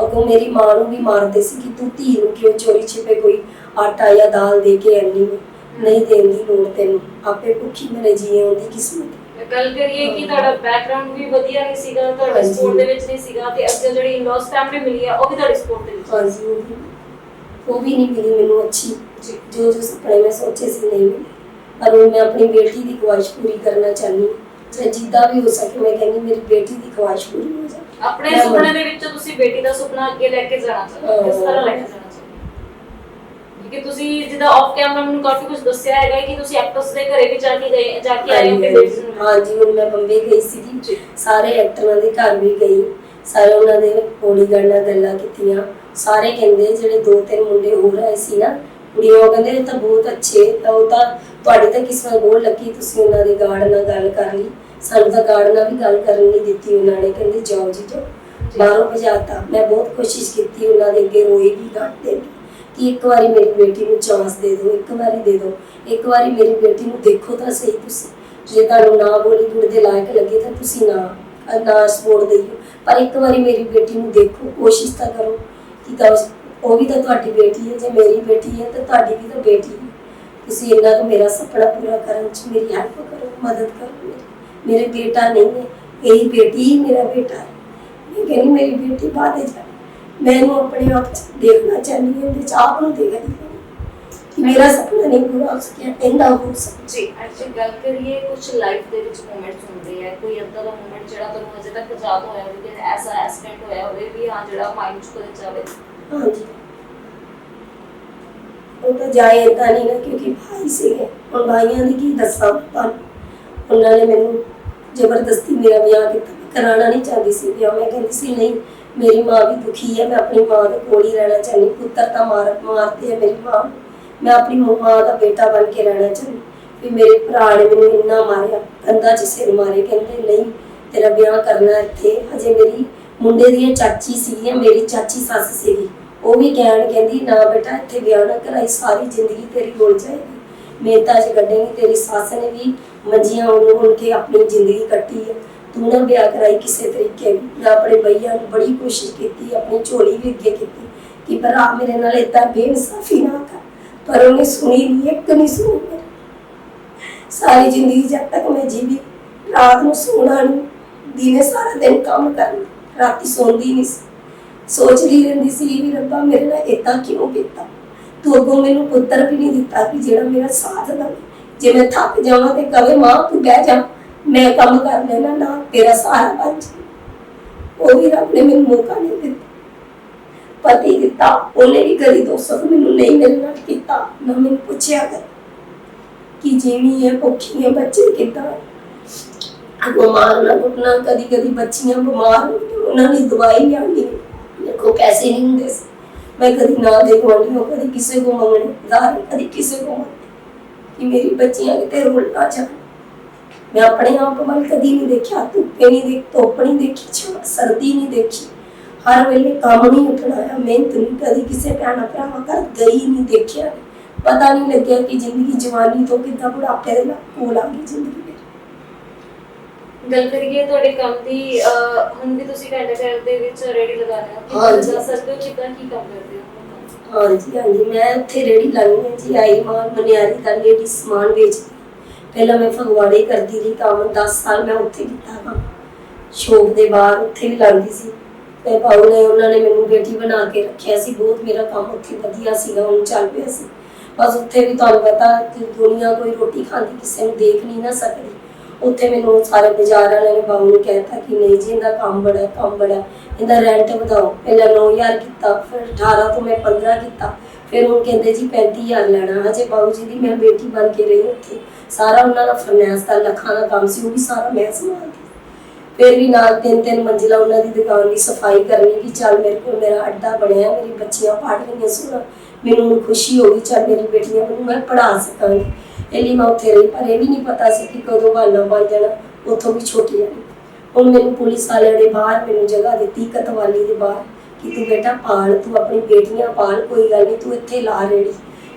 ਅਗੋਂ ਮੇਰੀ ਮਾਂ ਨੂੰ ਵੀ ਮਾਰਦੇ ਸੀ ਕਿ ਤੂੰ ਧੀ ਨੂੰ ਕਿਉਂ ਚੋਰੀ ਛਿਪੇ ਕੋਈ ਆਟਾ ਜਾਂ ਦਾਲ ਦੇ ਕੇ ਹੈ ਨਹੀਂ ਦੇਣ ਦੀ ਲੋੜ ਤੈਨੂੰ। ਆਪੇ ਭੁੱਖੀ ਮਰੇ ਜੀਏ ਉਹਦੀ ਕਿਸਮਤ। ਗੱਲ ਕਰੀਏ ਕਿ ਤੁਹਾਡਾ ਬੈਕਗ੍ਰਾਉਂਡ ਵੀ ਵਧੀਆ ਨਹੀਂ ਸੀਗਾ ਤੁਹਾਡਾ। ਸਪੋਰਟ ਦੇ ਵਿੱਚ ਨਹੀਂ ਸੀਗਾ ਤੇ ਅੱਗੇ ਜਿਹੜੀ ਇਨਲॉस ਫੈਮਿਲੀ ਮਿਲੀ ਹੈ ਉਹ ਵੀ ਤੁਹਾਡੀ ਸਪੋਰਟ ਦੇ ਵਿੱਚ ਹਾਂਜੀ ਉਹ ਵੀ। ਉਹ ਵੀ ਨਹੀਂ ਮਿਲੀ ਮੈਨੂੰ ਅੱਛੀ। ਜੀ। ਜੋ ਸੁਪਨੇ ਮੈਂ ਸੋਚੇ ਸੀ ਨਹੀਂ ਮਿਲੇ। ਪਰ ਹੁਣ ਮੈਂ ਆਪਣੀ ਬੇਟੀ ਦੀ ਖੁਆਇਸ਼ ਪੂਰੀ ਕਰਨਾ ਚਾਹੁੰਦੀ ਹਾਂ। ਜਿੱਦਾਂ ਵੀ ਹੋ ਸਕੇ ਮੈਂ ਕਹਿੰਦੀ ਮੇਰੀ ਬੇਟੀ ਦੀ ਖੁਆਇਸ਼ ਪੂਰੀ ਹੋ ਜਾਏ ਆਪਣੇ ਸੁਪਨੇ ਦੇ ਵਿੱਚ ਤੁਸੀਂ ਬੇਟੀ ਦਾ ਸੁਪਨਾ ਅੱਗੇ ਲੈ ਕੇ ਜਾਣਾ ਚਾਹੁੰਦੇ ਹੋ? ਕਿਸ ਤਰ੍ਹਾਂ ਲੈ ਕੇ ਜਾਣਾ ਚਾਹੁੰਦੇ ਹੋ? ਕਿਉਂਕਿ ਤੁਸੀਂ ਜਿੱਦਾਂ ਆਫ ਕੈਮਰਾ ਮੈਨੂੰ ਕਾਫੀ ਕੁਝ ਦੱਸਿਆ ਹੈਗਾ ਕਿ ਤੁਸੀਂ ਐਕਟਰਸ ਦੇ ਘਰੇ ਵੀ ਜਾ ਕੇ ਗਏ ਜਾ ਕੇ ਆਏ ਹੋ ਕਿ ਕੇ। ਹਾਂਜੀ ਹੁਣ ਮੈਂ ਬੰਬੇ ਗਈ ਸੀ ਜੀ। ਸਾਰੇ ਐਕਟਰਾਂ ਦੇ ਘਰ ਵੀ ਗਈ। ਸਾਰੇ ਉਹਨਾਂ ਦੇ ਬੋਡੀਗਾਰਡ ਨਾਲ ਗੱਲਾਂ ਕੀਤੀਆਂ। ਸਾਰੇ ਕਹਿੰਦੇ ਜਿਹੜੇ ਦੋ ਤਿੰਨ ਮੁੰਡੇ ਹੋਰ ਆਏ ਸੀ ਨਾ ਕੁੜੀਆਂ ਉਹ ਕਹਿੰਦੇ ਇਹ ਤਾਂ ਬਹੁਤ ਅੱਛੇ ਤਾਂ ਉਹ ਤਾਂ ਤੁਹਾਡੀ ਤਾਂ ਕਿਸਮਤ ਬਹੁਤ ਲੱਗੀ ਤੁਸੀਂ ਉਹਨਾਂ ਦੇ ਗਾਰਡ ਨਾਲ ਗੱਲ ਕਰ ਲਈ। ਸਾਨੂੰ ਤਾਂ ਗਾਰਡ ਨਾਲ ਵੀ ਗੱਲ ਕਰਨ ਨਹੀਂ ਦਿੱਤੀ ਉਹਨਾਂ ਨੇ, ਕਹਿੰਦੇ ਜਾਓ ਜੀ ਜਾਓ। ਬਾਹਰੋਂ ਭਜਾਤਾ। ਮੈਂ ਬਹੁਤ ਕੋਸ਼ਿਸ਼ ਕੀਤੀ ਉਹਨਾਂ ਦੇ ਅੱਗੇ ਰੋਈ ਵੀ ਘੱਟ ਦੇ ਕਿ ਇੱਕ ਵਾਰੀ ਮੇਰੀ ਬੇਟੀ ਨੂੰ ਚਾਂਸ ਦੇ ਦਿਓ, ਇੱਕ ਵਾਰੀ ਦੇ ਦਿਓ। ਇੱਕ ਵਾਰੀ ਮੇਰੀ ਬੇਟੀ ਨੂੰ ਦੇਖੋ ਤਾਂ ਸਹੀ ਤੁਸੀਂ। ਜੇ ਤੁਹਾਨੂੰ ਨਾ ਬਾਲੀਵੁੱਡ ਦੇ ਲਾਇਕ ਲੱਗੇ ਤਾਂ ਤੁਸੀਂ ਨਾ ਨਾ ਸਪੋਰਟ ਦਿਓ। ਪਰ ਇੱਕ ਵਾਰੀ ਮੇਰੀ ਬੇਟੀ ਨੂੰ ਦੇਖੋ, ਕੋਸ਼ਿਸ਼ ਤਾਂ ਕਰੋ ਕਿ ਤਾਂ ਉਹ ਵੀ ਤਾਂ ਤੁਹਾਡੀ ਬੇਟੀ ਹੈ, ਜੇ ਮੇਰੀ ਬੇਟੀ ਹੈ ਤਾਂ ਤੁਹਾਡੀ ਵੀ ਤਾਂ ਬੇਟੀ ਹੈ। ਤੁਸੀਂ ਇਹਨਾਂ ਨੂੰ ਮੇਰਾ ਸੁਪਨਾ ਪੂਰਾ ਕਰਨ ਚ ਮੇਰੀ ਹੈਲਪ ਕਰੋ, ਮਦਦ ਕਰੋ। ਮੇਰੀ ਮੇਰੇ ਬੇਟਾ ਨਹੀਂ ਹੈ ਇਹੀ ਬੇਟੀ ਹੀ ਮੇਰਾ ਬੇਟਾ ਹੈ। ਮੈਂ ਕਹਿੰਦੀ ਮੇਰੀ ਬੇਟੀ ਬਾਅਦ ਜਾ ਮੈਂ ਇਹਨੂੰ ਆਪਣੇ ਆਪ ਚ ਦੇਖਣਾ ਚਾਹੁੰਦੀ ਹਾਂ ਇਹਦੇ ਚ ਆਪ ਨੂੰ ਦੇਖਦੀ ਹਾਂ। ਕਿ ਮੇਰਾ ਸੁਪਨਾ ਨਹੀਂ ਪੂਰਾ ਹੋ ਸਕਿਆ ਇਹਦਾ ਹੋ ਸਕਿਆ। ਜੀ ਐਕਚੁਅਲੀ ਗੱਲ ਕਰੀਏ ਕੁਝ ਲਾਈਫ ਦੇ ਵਿੱਚ ਮੂਮੈਂਟਸ ਹੁੰਦੇ ਆ। ਕੋਈ ਏਦਾਂ ਦਾ ਮੂਮੈਂਟ ਜਿਹੜਾ ਤੁਹਾਨੂੰ ਅਜੇ ਤੱਕ ਯਾਦ ਹੋਇਆ ਹੋਵੇ ਕਿ ਐਸਾ ਐਕਸੀਡੈਂਟ ਹੋਇਆ ਹੋਵੇ ਵੀ ਹਾਂ ਜਿਹੜਾ ਮਾਈਂਡ ਚ ਕਦੇ ਜਾਵੇ। ਹਾਂਜੀ। ਉਹ ਤਾਂ ਜਾਏ ਨਹੀਂ ਨਾ ਕਿਉਂਕਿ ਭਾਈ ਸੀਗੇ। ਹੁਣ ਭਾਈਆਂ ਦੀ ਕੀ ਦੱਸਾਂ ਤੁਹਾਨੂੰ? ਉਹਨਾਂ ਨੇ ਮੈਨੂੰ ਜ਼ਬਰਦਸਤੀ ਮੇਰਾ ਵਿਆਹ ਕੀਤਾ ਮੈਂ ਨਹੀਂ ਚਾਹੁੰਦੀ ਸੀ ਵਿਆਹ ਮੈਂ ਕਹਿੰਦੀ ਸੀ, ਨਹੀਂ, ਮੇਰੀ ਮਾਂ ਵੀ ਦੁਖੀ ਹੈ, ਮੈਂ ਆਪਣੀ ਮਾਂ ਦੇ ਕੋਲ ਹੀ ਰਹਿਣਾ ਚਾਹੁੰਦੀ, ਪੁੱਤਰ ਤਾਂ ਮਾਰ, ਮਾਰਦੇ ਆ ਮੇਰੀ ਮਾਂ। ਮੈਂ ਆਪਣੀ ਮਾਂ ਦਾ ਬੇਟਾ ਬਣ ਕੇ ਰਹਿਣਾ ਚਾਹੁੰਦੀ ਵੀ ਮੇਰੇ ਭਰਾ ਨੇ ਮੈਨੂੰ ਇੰਨਾ ਮਾਰਿਆ ਕੰਧਾਂ 'ਚ ਸਿਰ ਮਾਰੇ, ਕਹਿੰਦੇ, ਨਹੀਂ, ਤੇਰਾ ਵਿਆਹ ਕਰਨਾ ਇੱਥੇ, ਹਜੇ ਮੇਰੀ ਮੁੰਡੇ ਦੀ ਚਾਚੀ ਸੀਗੀ ਮੇਰੀ ਚਾਚੀ ਸੱਸ ਸੀਗੀ। ਉਹ ਵੀ ਕਹਿਣ ਕਹਿੰਦੀ, ਨਾ ਬੇਟਾ, ਇੱਥੇ ਵਿਆਹ ਨਾ ਕਰਾਈ, ਸਾਰੀ ਜ਼ਿੰਦਗੀ ਤੇਰੀ ਰੁਲ ਜਾਏਗੀ। ਮਿਹਨਤਾਂ 'ਚ ਕੱਢੇਂਗੀ, ਤੇਰੀ ਸੱਸ ਨੇ ਵੀ ਮੰਜੀਆਂ ਉਹਨੂੰ ਹੁਣ ਕੇ ਆਪਣੀ ਜ਼ਿੰਦਗੀ ਕੱਟੀ ਹੈ। ਤੂੰ ਨਾ ਵਿਆਹ ਕਰਾਈ ਕਿਸੇ ਤਰੀਕੇ ਵੀ ਮੈਂ ਆਪਣੇ ਬਈਆਂ ਨੂੰ ਬੜੀ ਕੋਸ਼ਿਸ਼ ਕੀਤੀ, ਆਪਣੀ ਝੋਲੀ ਵੀ ਅੱਗੇ ਕੀਤੀ ਕਿ ਭਰਾ ਮੇਰੇ ਨਾਲ ਏਦਾਂ ਬੇਇਨਸਾਫੀ ਨਾ ਕਰ। ਪਰ ਉਹਨੇ ਸੁਣੀ ਨਹੀਂ, ਇੱਕ ਨਹੀਂ ਸੁਣੀ ਸਾਰੀ ਜ਼ਿੰਦਗੀ ਜਦ ਤੱਕ ਮੈਂ ਜੀਵੀ, ਰਾਤ ਨੂੰ ਸੋਣਾ ਨਹੀਂ, ਦਿਨੇ ਸਾਰਾ ਦਿਨ ਕੰਮ ਕਰਨਾ, ਰਾਤੀ ਸੌਂਦੀ ਨਹੀਂ ਸੀ। ਸੋਚਦੀ ਰਹਿੰਦੀ ਸੀ ਵੀ ਰੱਬਾ ਮੇਰੇ ਨਾਲ ਏਦਾਂ ਕਿਉਂ ਕੀਤਾ? ਤੂੰ ਅੱਗੋਂ ਮੈਨੂੰ ਪੁੱਤਰ ਵੀ ਨਹੀਂ ਦਿੱਤਾ ਕਿ ਜਿਹੜਾ ਮੇਰਾ ਸਾਥ ਦੇਵੇ। ਜੇ ਮੈਂ ਥੱਕ ਜਾਵਾਂ ਤੇ ਕਵੇ, ਮਾਂ, ਤੂੰ ਬਹਿ ਜਾ, ਮੈਂ ਕੰਮ ਕਰ ਲੈਣਾ ਨਾ ਤੇਰਾ ਸਹਾਰਾ ਬਣ ਜਾ ਉਹ ਵੀ ਰੱਬ ਨੇ ਮੈਨੂੰ ਮੌਕਾ ਨਹੀਂ ਦਿੱਤਾ। ਪਤੀ ਦਿੱਤਾ, ਉਹਨੇ ਵੀ ਕਦੀ ਦੋਸਤ ਮੈਨੂੰ ਨਹੀਂ ਮੇਰੇ ਕੀਤਾ, ਨਾ ਮੈਨੂੰ ਪੁੱਛਿਆ ਕਰ ਕਿ ਜਿਵੇਂ ਹੈ ਭੁੱਖੀ ਹੈ ਬੱਚੇ ਕਿੱਦਾਂ ਅਗੋ ਮਾਰਨਾ ਕੁੱਟਣਾ ਕਦੀ ਕਦੀ ਬੱਚੀਆਂ ਬਿਮਾਰ ਹੁੰਦੀਆਂ ਉਹਨਾਂ ਦੀ ਦਵਾਈ ਲਿਆਉਣੀ ਮੇਰੇ ਕੋਲ ਪੈਸੇ ਨਹੀਂ ਹੁੰਦੇ ਸੀ। ਮੈਂ ਕਦੀ ਨਾ ਦੇ ਗੁਆਂਢੀਆਂ, ਕਦੀ ਕਿਸੇ ਕੋ ਮੰਗਣੇ ਦਾਰ ਕਦੀ ਕਿਸੇ ਕੋ ਮੰਗਣੇ। ਕਿ ਮੇਰੀ ਬੱਚੀਆਂ ਕਿਤੇ ਰੁਲ ਨਾ ਜਾਣ ਮੈਂ ਆਪਣੇ ਆਪ ਵੱਲ ਕਦੀ ਨਹੀਂ ਦੇਖਿਆ ਧੁੱਪੇ ਨਹੀਂ ਦੇਖ ਧੁੱਪ ਨਹੀਂ ਦੇਖੀ ਛਾਂ ਸਰਦੀ ਨਹੀਂ ਦੇਖੀ। ਹਰ ਵੇਲੇ ਕੰਮ ਨਹੀਂ ਉੱਠਣਾ ਆ ਮਿਹਨਤ ਨਹੀਂ ਕਦੀ ਕਿਸੇ ਭੈਣਾ ਭਰਾਵਾਂ ਘਰ ਗਈ ਨਹੀਂ ਦੇਖਿਆ। ਪਤਾ ਨਹੀਂ ਲੱਗਿਆ ਕਿ ਜ਼ਿੰਦਗੀ ਜਵਾਨੀ ਤੋਂ ਕਿੱਦਾਂ ਬੁਢਾਪੇ ਦੇ ਨਾਲ ਕੋਲ ਆ ਗਈ ਜ਼ਿੰਦਗੀ ਗੱਲ ਕਰੀਏ ਤੁਹਾਡੇ ਕੰਮ ਦੀ ਹੁਣ ਵੀ ਤੁਸੀਂ ਘਰ ਦੇ ਵਿੱਚ ਰੇੜੀ ਲਗਾਉਂਦੇ ਹੋ ਕਿ। ਦੱਸ ਸਕਦੇ ਹੋ ਕਿਦਾਂ ਕੀ ਕੰਮ ਕਰਦੇ ਹੋ ਹਾਂਜੀ ਹਾਂਜੀ ਮੈਂ ਉੱਥੇ ਰੇੜੀ ਲਾਈ ਹੈ ਜੀ, ਆਈ ਮਾਨ ਮਨਿਆਰੀ ਦਾ ਲੇਡੀ ਸਮਾਨ ਵੇਚਦੀ ਪਹਿਲਾਂ ਮੈਂ ਫਗਵਾੜੇ ਕਰਦੀ ਰਹੀ ਕੰਮ 10 ਸਾਲ ਮੈਂ ਉੱਥੇ ਕੀਤਾ ਕੰਮ ਸ਼ੋਪ ਦੇ ਬਾਹਰ ਉੱਥੇ ਵੀ ਲਾਉਂਦੀ ਸੀ। ਤੇ ਪਾਉ ਨੇ, ਉਹਨਾਂ ਨੇ ਮੈਨੂੰ ਬੇਟੀ ਬਣਾ ਕੇ ਰੱਖਿਆ ਸੀ। ਬਹੁਤ ਮੇਰਾ ਕੰਮ ਉੱਥੇ ਵਧੀਆ ਸੀਗਾ ਹੁਣ ਚੱਲ ਪਿਆ ਸੀ। ਬਸ ਉੱਥੇ ਵੀ ਤੁਹਾਨੂੰ ਪਤਾ ਕਿ ਦੁਨੀਆ ਕੋਈ ਰੋਟੀ ਖਾਂਦੀ ਕਿਸੇ ਨੂੰ ਦੇਖ ਨਹੀਂ ਨਾ ਸਕਦੀ। ਉੱਥੇ ਮੈਨੂੰ ਸਾਰੇ ਬਾਜ਼ਾਰ ਵਾਲਿਆਂ ਨੇ ਬਾਬੂ ਨੂੰ ਕਹਿਤਾ ਕਿ ਨਹੀਂ ਜੀ, ਇਹਦਾ ਕੰਮ ਬੜਾ ਕੰਮ ਬੜਾ ਇਹਦਾ ਰੈਂਟ ਵਧਾਓ। ਪਹਿਲਾਂ 9000 ਕੀਤਾ, ਫਿਰ 18 ਤੋਂ ਮੈਂ 15 ਕੀਤਾ। ਫਿਰ ਉਹ ਕਹਿੰਦੇ ਜੀ 35000 ਲੈਣਾ। ਹਜੇ ਬਾਬੂ ਜੀ ਦੀ ਮੈਂ ਬੇਟੀ ਬਣ ਕੇ ਰਹੀ ਉੱਥੇ। ਸਾਰਾ ਉਹਨਾਂ ਦਾ ਫਰਨੈਸ ਦਾ, ਲੱਖਾਂ ਦਾ ਕੰਮ ਸੀ, ਉਹ ਵੀ ਸਾਰਾ ਮੈਂ ਸੰਭਾਲਦੀ ਫਿਰ ਵੀ ਨਾਲ ਤਿੰਨ ਤਿੰਨ ਮੰਜ਼ਿਲਾ ਉਹਨਾਂ ਦੀ ਦੁਕਾਨ ਦੀ ਸਫ਼ਾਈ ਕਰਨੀ ਕਿ ਚੱਲ ਮੇਰੇ ਕੋਲ ਮੇਰਾ ਅੱਡਾ ਬਣਿਆ, ਮੇਰੀ ਬੱਚੀਆਂ ਪੜ੍ਹ ਰਹੀਆਂ ਸੋਹਣਾ ਮੈਨੂੰ ਹੁਣ ਖੁਸ਼ੀ ਹੋ ਗਈ, ਚੱਲ ਮੇਰੀ ਬੇਟੀਆਂ ਨੂੰ ਮੈਂ ਪੜ੍ਹਾ ਸਕਾਂਗੀ। ਇਹ ਮੈਂ ਉੱਥੇ ਰਹੀ, ਪਰ ਇਹ ਵੀ ਨਹੀਂ ਪਤਾ ਸੀ ਕਿ ਕਦੋਂ ਬਾਲਾਂ ਬਣ ਜਾਣਾ, ਉੱਥੋਂ ਵੀ ਛੁੱਟ ਜਾਣੀ ਹੁਣ ਮੈਨੂੰ ਪੁਲਿਸ ਵਾਲਿਆਂ ਨੇ ਬਾਹਰ ਮੈਨੂੰ ਜਗ੍ਹਾ ਦਿੱਤੀ, ਕਤਵਾਲੀ ਦੇ ਬਾਹਰ, ਕਿ ਤੂੰ ਬੇਟਾ ਪਾਲ, ਤੂੰ ਆਪਣੀ ਬੇਟੀਆਂ ਪਾਲ, ਕੋਈ ਗੱਲ ਨਹੀਂ, ਤੂੰ ਇੱਥੇ ਲਾ ਰੇੜੀ।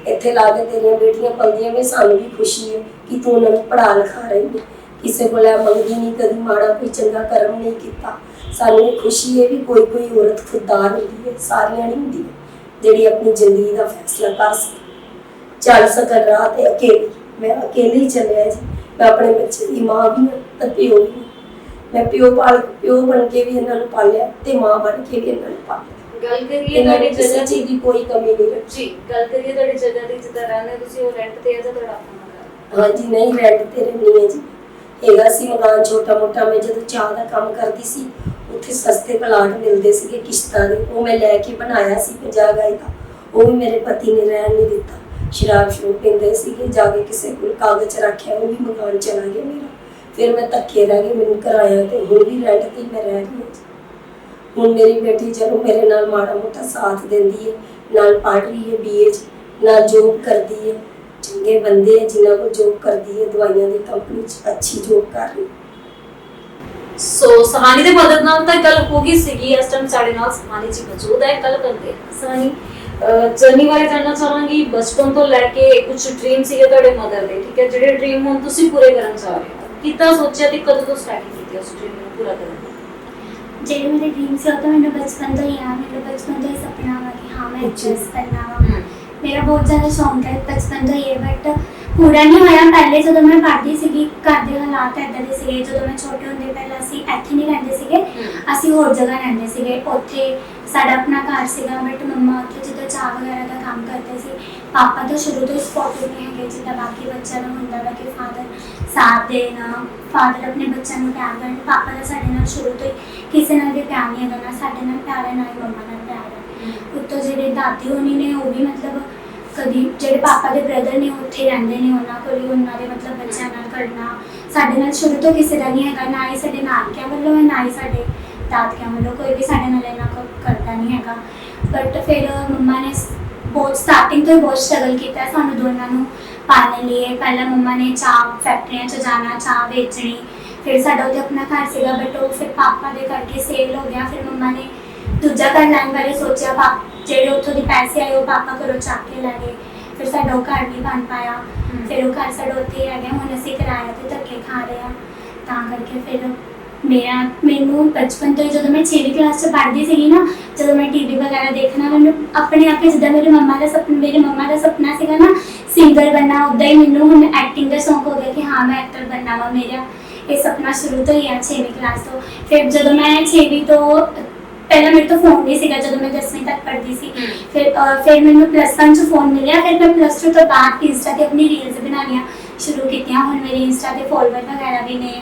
ਇੱਥੇ ਲਾ ਕੇ ਤੇਰੀਆਂ ਬੇਟੀਆਂ ਪਲਦੀਆਂ ਵੀ ਸਾਨੂੰ ਵੀ ਖੁਸ਼ੀ ਹੈ ਕਿ ਤੂੰ ਉਹਨਾਂ ਨੂੰ ਪੜਾ ਲਿਖਾ ਰਹੀ ਹੈ। ਕਿਸੇ ਕੋਲ ਇਹ ਮੰਗੀ ਨਹੀਂ, ਕਦੀ ਮਾੜਾ ਕੋਈ ਚੰਗਾ ਕਰਮ ਨਹੀਂ ਕੀਤਾ। ਸਾਨੂੰ ਇਹ ਖੁਸ਼ੀ ਹੈ ਵੀ ਕੋਈ ਕੋਈ ਔਰਤ ਖੁਦਦਾਰ ਹੁੰਦੀ ਹੈ, ਸਾਰੀਆਂ ਨਹੀਂ ਹੁੰਦੀਆਂ, ਜਿਹੜੀ ਆਪਣੀ ਜ਼ਿੰਦਗੀ ਦਾ ਫੈਸਲਾ ਕਰ ਸਕੇ ਚੱਲ ਸਕਣ ਰਾਹ ਤੇ ਅਕੇਲੀ। ਮੈਂ ਅਕੇਲੇ ਹੀ ਚੱਲਿਆ ਜੀ। ਮੈਂ ਆਪਣੇ ਬੱਚੇ ਦੀ ਮਾਂ ਵੀ ਹਾਂ ਤੇ ਪਿਓ ਵੀ ਹਾਂ। ਮੈਂ ਪਿਓ ਪਾਲ ਪਿਓ ਬਣ ਕੇ ਵੀ ਇਹਨਾਂ ਨੂੰ ਪਾਲਿਆ ਤੇ ਮਾਂ ਬਣ ਕੇ ਵੀ ਇਹਨਾਂ ਨੂੰ ਪਾਲਿਆ। ਗੱਲ ਕਰੀਏ ਇਹਨਾਂ ਤੁਹਾਡੀ ਨੇ ਕਿਸੇ ਜਗ੍ਹਾ ਚੀਜ਼ ਦੀ ਕੋਈ ਕਮੀ ਨਹੀਂ ਰੱਖੀ ਜੀ ਗੱਲ ਕਰੀਏ ਤੁਹਾਡੀ ਜਗ੍ਹਾ ਦੀ ਜਿੱਦਾਂ ਰਹਿੰਦੇ ਹੋ ਤੁਸੀਂ ਉਹ ਰੈਂਟ ਤੇ ਹੈ ਜਾਂ ਤੁਹਾਡਾ ਆਪਣਾ ਘਰ? ਹਾਂਜੀ ਨਹੀਂ ਰੈਂਟ ਤੇ ਰਹਿੰਦੀ ਹੈ ਜੀ। ਹੈਗਾ ਸੀ ਮਕਾਨ ਛੋਟਾ ਮੋਟਾ ਮੈਂ ਜਦੋਂ ਚਾਹ ਦਾ ਕੰਮ ਕਰਦੀ ਸੀ ਉੱਥੇ ਸਸਤੇ ਪਲਾਟ ਮਿਲਦੇ ਸੀਗੇ ਕਿਸ਼ਤਾਂ ਦੇ। ਉਹ ਮੈਂ ਲੈ ਕੇ ਬਣਾਇਆ ਸੀ 50 ਗਾਈ ਦਾ। ਉਹ ਵੀ ਮੇਰੇ ਪਤੀ ਨੇ ਰਹਿਣ ਨਹੀਂ ਦਿੱਤਾ। ਸ਼ਰਾਬ ਸ਼ਰੂਬ ਪੀਂਦੇ ਸੀਗੇ, ਜਾ ਕੇ ਕਿਸੇ ਕੋਲ ਕਾਗਜ਼ ਰੱਖਿਆ, ਉਹ ਵੀ ਮਕਾਨ ਚਲਾ ਗਿਆ ਮੇਰਾ। ਫਿਰ ਮੈਂ ਧੱਕੇ ਰਹਿ ਗਏ ਮੈਨੂੰ ਕਿਰਾਇਆ ਤੇ ਹੁਣ ਵੀ ਰੈਂਟ ਤੇ ਮੈਂ ਰਹਿ ਰਹੀ ਹਾਂ। ਹੁਣ ਮੇਰੀ ਬੇਟੀ ਚਲੋ ਮੇਰੇ ਨਾਲ ਮਾੜਾ ਮੋਟਾ ਸਾਥ ਦਿੰਦੀ ਹੈ, ਨਾਲ ਪੜ੍ਹ ਰਹੀ ਹੈ ਬੀਏ ਚ, ਨਾਲ ਜੋਬ ਕਰਦੀ ਹੈ, ਚੰਗੇ ਬੰਦੇ ਹੈ ਜਿਨ੍ਹਾਂ ਕੋਲ ਜੋਬ ਕਰਦੀ ਹੈ, ਦਵਾਈਆਂ ਦੀ ਕੰਪਨੀ ਚ ਅੱਛੀ ਜੋਬ ਕਰ ਰਹੀ ਸੋ ਸਹਾਨੀ ਦੇ ਮਦਦ ਨਾਲ ਤਾਂ ਗੱਲ ਹੋ ਗਈ ਸੀਗੀ। ਇਸ ਟਾਈਮ ਸਾਡੇ ਨਾਲ ਸਹਾਨੀ ਜੀ ਮੌਜੂਦ ਹੈ, ਗੱਲ ਕਰਦੇ ਸਹਾਨੀ ਜਰਨੀ ਬਾਰੇ ਜਾਣਨਾ ਚਾਹਾਂਗੀ ਬਚਪਨ ਤੋਂ ਲੈ ਕੇ ਕੁਝ ਡ੍ਰੀਮ ਸੀਗੇ ਤੁਹਾਡੇ ਮਦਰ ਦੇ ਠੀਕ ਹੈ? ਜਿਹੜੇ ਡ੍ਰੀਮ ਹੁਣ ਤੁਸੀਂ ਪੂਰੇ ਕਰਨ ਚਾਹ ਰਹੇ ਹੋ। ਕਿੱਦਾਂ ਸੋਚਿਆ ਤੇ ਕਦੋਂ ਤੋਂ ਸਟਾਰਟ ਕੀਤੀ ਉਸ ਡ੍ਰੀਮ ਨੂੰ ਪੂਰਾ ਕਰਨ ਦੀ? ਜਿਹੜੇ ਮੇਰੇ ਡ੍ਰੀਮ ਸੀ ਉਹ ਤਾਂ ਮੈਨੂੰ ਬਚਪਨ ਤੋਂ ਹੀ ਆ। ਮੇਰੇ ਬਚਪਨ ਤੋਂ ਹੀ ਸੁਪਨਾ ਵਾ ਕਿ ਹਾਂ ਮੈਂ ਐਕਟਰੈਸ ਕਰਨਾ ਵਾ। ਮੇਰਾ ਬਹੁਤ ਜ਼ਿਆਦਾ ਸ਼ੌਂਕ ਹੈ ਬਚਪਨ ਤੋਂ ਹੀ ਹੈ ਬਟ ਪੂਰਾ ਨਹੀਂ ਹੋਇਆ। ਪਹਿਲੇ ਜਦੋਂ ਮੈਂ ਪੜ੍ਹਦੀ ਸੀਗੀ ਘਰ ਦੇ ਹਾਲਾਤ ਐਦਾਂ ਦੇ ਸੀਗੇ। ਜਦੋਂ ਮੈਂ ਛੋਟੇ ਹੁੰਦੇ ਪਹਿਲਾਂ ਅਸੀਂ ਇੱਥੇ ਨਹੀਂ ਰਹਿੰਦੇ ਸੀਗੇ। ਅਸੀਂ ਹੋਰ ਜਗ੍ਹਾ ਰਹਿੰਦੇ ਸੀਗੇ। ਉੱਥੇ ਸਾਡਾ ਆਪਣਾ ਘਰ ਸੀਗਾ ਬਟ ਮੰਮਾ ਉੱਥੇ ਜਦੋਂ ਚਾਹ ਵਗੈਰਾ ਦਾ ਕੰਮ ਕਰਦੇ ਸੀ ਪਾਪਾ ਤਾਂ ਸ਼ੁਰੂ ਤੋਂ ਸਪੋਰਟਿਵ ਨਹੀਂ ਹੈਗੇ ਜਿੱਦਾਂ ਬਾਕੀ ਬੱਚਿਆਂ ਨੂੰ ਹੁੰਦਾ ਵਾ ਕਿ ਫਾਦਰ ਸਾਥ ਦੇਣਾ ਫਾਦਰ ਆਪਣੇ ਬੱਚਿਆਂ ਨੂੰ ਪਿਆਰ ਕਰਨ ਪਾਪਾ ਦਾ ਸਾਡੇ ਨਾਲ ਸ਼ੁਰੂ ਤੋਂ ਹੀ ਕਿਸੇ ਨਾਲ ਵੀ ਪਿਆਰ ਨਹੀਂ ਹੈਗਾ ਨਾ ਸਾਡੇ ਨਾਲ ਪਿਆਰ ਹੈ ਨਾ ਹੀ ਮੰਮਾ ਨਾਲ ਪਿਆਰ ਹੈ। ਉੱਤੋਂ ਜਿਹੜੇ ਦਾਦੀ ਹੋਣੀ ਨੇ ਉਹ ਵੀ ਮਤਲਬ ਕਦੀ ਜਿਹੜੇ ਪਾਪਾ ਦੇ ਬ੍ਰਦਰ ਨੇ ਉੱਥੇ ਰਹਿੰਦੇ ਨੇ ਉਹਨਾਂ ਕੋਲ ਹੀ ਉਹਨਾਂ ਦੇ ਮਤਲਬ ਬੱਚਿਆਂ ਨਾਲ ਕਰਨਾ ਸਾਡੇ ਨਾਲ ਸ਼ੁਰੂ ਤੋਂ ਕਿਸੇ ਦਾ ਨਹੀਂ ਹੈਗਾ ਨਾ ਹੀ ਸਾਡੇ ਨਾਨਕਿਆਂ ਵੱਲੋਂ ਹੈ ਨਾ ਹੀ ਸਾਡੇ ਦਾਦਕਿਆਂ ਵੱਲੋਂ ਕੋਈ ਵੀ ਸਾਡੇ ਨਾਲ ਇਹਨਾਂ ਕੋ ਕਰਦਾ ਨਹੀਂ ਹੈਗਾ। ਬਟ ਫਿਰ ਮੰਮਾ ਨੇ ਬਹੁਤ ਸਟਾਰਟਿੰਗ ਤੋਂ ਹੀ ਬਹੁਤ ਸਟਰਗਲ ਕੀਤਾ ਸਾਨੂੰ ਦੋਨਾਂ ਨੂੰ ਪਾਲਣ ਲਈ। ਪਹਿਲਾਂ ਮੰਮਾ ਨੇ ਚਾਹ ਫੈਕਟਰੀਆਂ 'ਚ ਜਾਣਾ ਚਾਹ ਵੇਚਣੀ ਫਿਰ ਸਾਡਾ ਉੱਥੇ ਆਪਣਾ ਘਰ ਸੀਗਾ ਬਟ ਉਹ ਫਿਰ ਪਾਪਾ ਦੇ ਕਰਕੇ ਸੇਲ ਹੋ ਗਿਆ। ਫਿਰ ਮੰਮਾ ਨੇ ਦੂਜਾ ਘਰ ਲੈਣ ਬਾਰੇ ਸੋਚਿਆ ਪਾਪ ਜਿਹੜੇ ਉੱਥੋਂ ਦੇ ਪੈਸੇ ਆਏ ਉਹ ਪਾਪਾ ਘਰੋਂ ਚੱਕ ਕੇ ਲੈ ਗਏ। ਫਿਰ ਸਾਡਾ ਉਹ ਘਰ ਨਹੀਂ ਬਣ ਪਾਇਆ। ਫਿਰ ਉਹ ਘਰ ਸਾਡਾ ਉੱਥੇ ਹੀ ਰਹਿ ਗਿਆ। ਹੁਣ ਅਸੀਂ ਕਿਰਾਏ ਤੇ ਧੱਕੇ ਖਾ ਰਹੇ ਹਾਂ। ਤਾਂ ਕਰਕੇ ਫਿਰ ਮੇਰਾ ਮੈਨੂੰ ਬਚਪਨ ਤੋਂ ਹੀ ਜਦੋਂ ਮੈਂ 6ਵੀਂ ਕਲਾਸ 'ਚ ਪੜ੍ਹਦੀ ਸੀਗੀ ਨਾ ਜਦੋਂ ਮੈਂ ਟੀਵੀ ਵਗੈਰਾ ਦੇਖਣਾ ਮੈਨੂੰ ਆਪਣੇ ਆਪ ਹੀ ਜਿੱਦਾਂ ਮੇਰੇ ਮੰਮਾ ਦਾ ਸੁਪਨਾ ਮੇਰੇ ਮੰਮਾ ਦਾ ਸੁਪਨਾ ਸੀਗਾ ਨਾ ਸਿੰਗਰ ਬਣਨਾ ਉਦਾਂ ਹੀ ਮੈਨੂੰ ਹੁਣ ਐਕਟਿੰਗ ਦਾ ਸ਼ੌਂਕ ਹੋ ਗਿਆ ਕਿ ਹਾਂ ਮੈਂ ਐਕਟਰ ਬਣਨਾ ਵਾ ਮੇਰਾ। ਇਹ ਸੁਪਨਾ ਸ਼ੁਰੂ ਤੋਂ ਹੀ ਹੈ 6ਵੀਂ ਕਲਾਸ ਤੋਂ। ਫਿਰ ਜਦੋਂ ਮੈਂ 6ਵੀਂ ਤੋਂ ਪਹਿਲਾਂ ਮੇਰੇ ਤੋਂ ਫੋਨ ਨਹੀਂ ਸੀਗਾ ਜਦੋਂ ਮੈਂ 10ਵੀਂ ਤੱਕ ਪੜ੍ਹਦੀ ਸੀ। ਫਿਰ ਫਿਰ ਮੈਨੂੰ ਪਲੱਸ 1 ਚ ਫੋਨ ਮਿਲਿਆ ਫਿਰ ਮੈਂ ਪਲੱਸ 2 ਤੋਂ ਬਾਅਦ ਇੰਸਟਾ ਤੇ ਆਪਣੀ ਰੀਲਸ ਬਣਾਉਣੀਆਂ ਸ਼ੁਰੂ ਕੀਤੀਆਂ। ਹੁਣ ਮੇਰੇ ਇੰਸਟਾ ਤੇ ਫੋਲੋਅਰ ਵਗੈਰਾ ਵੀ ਨੇ।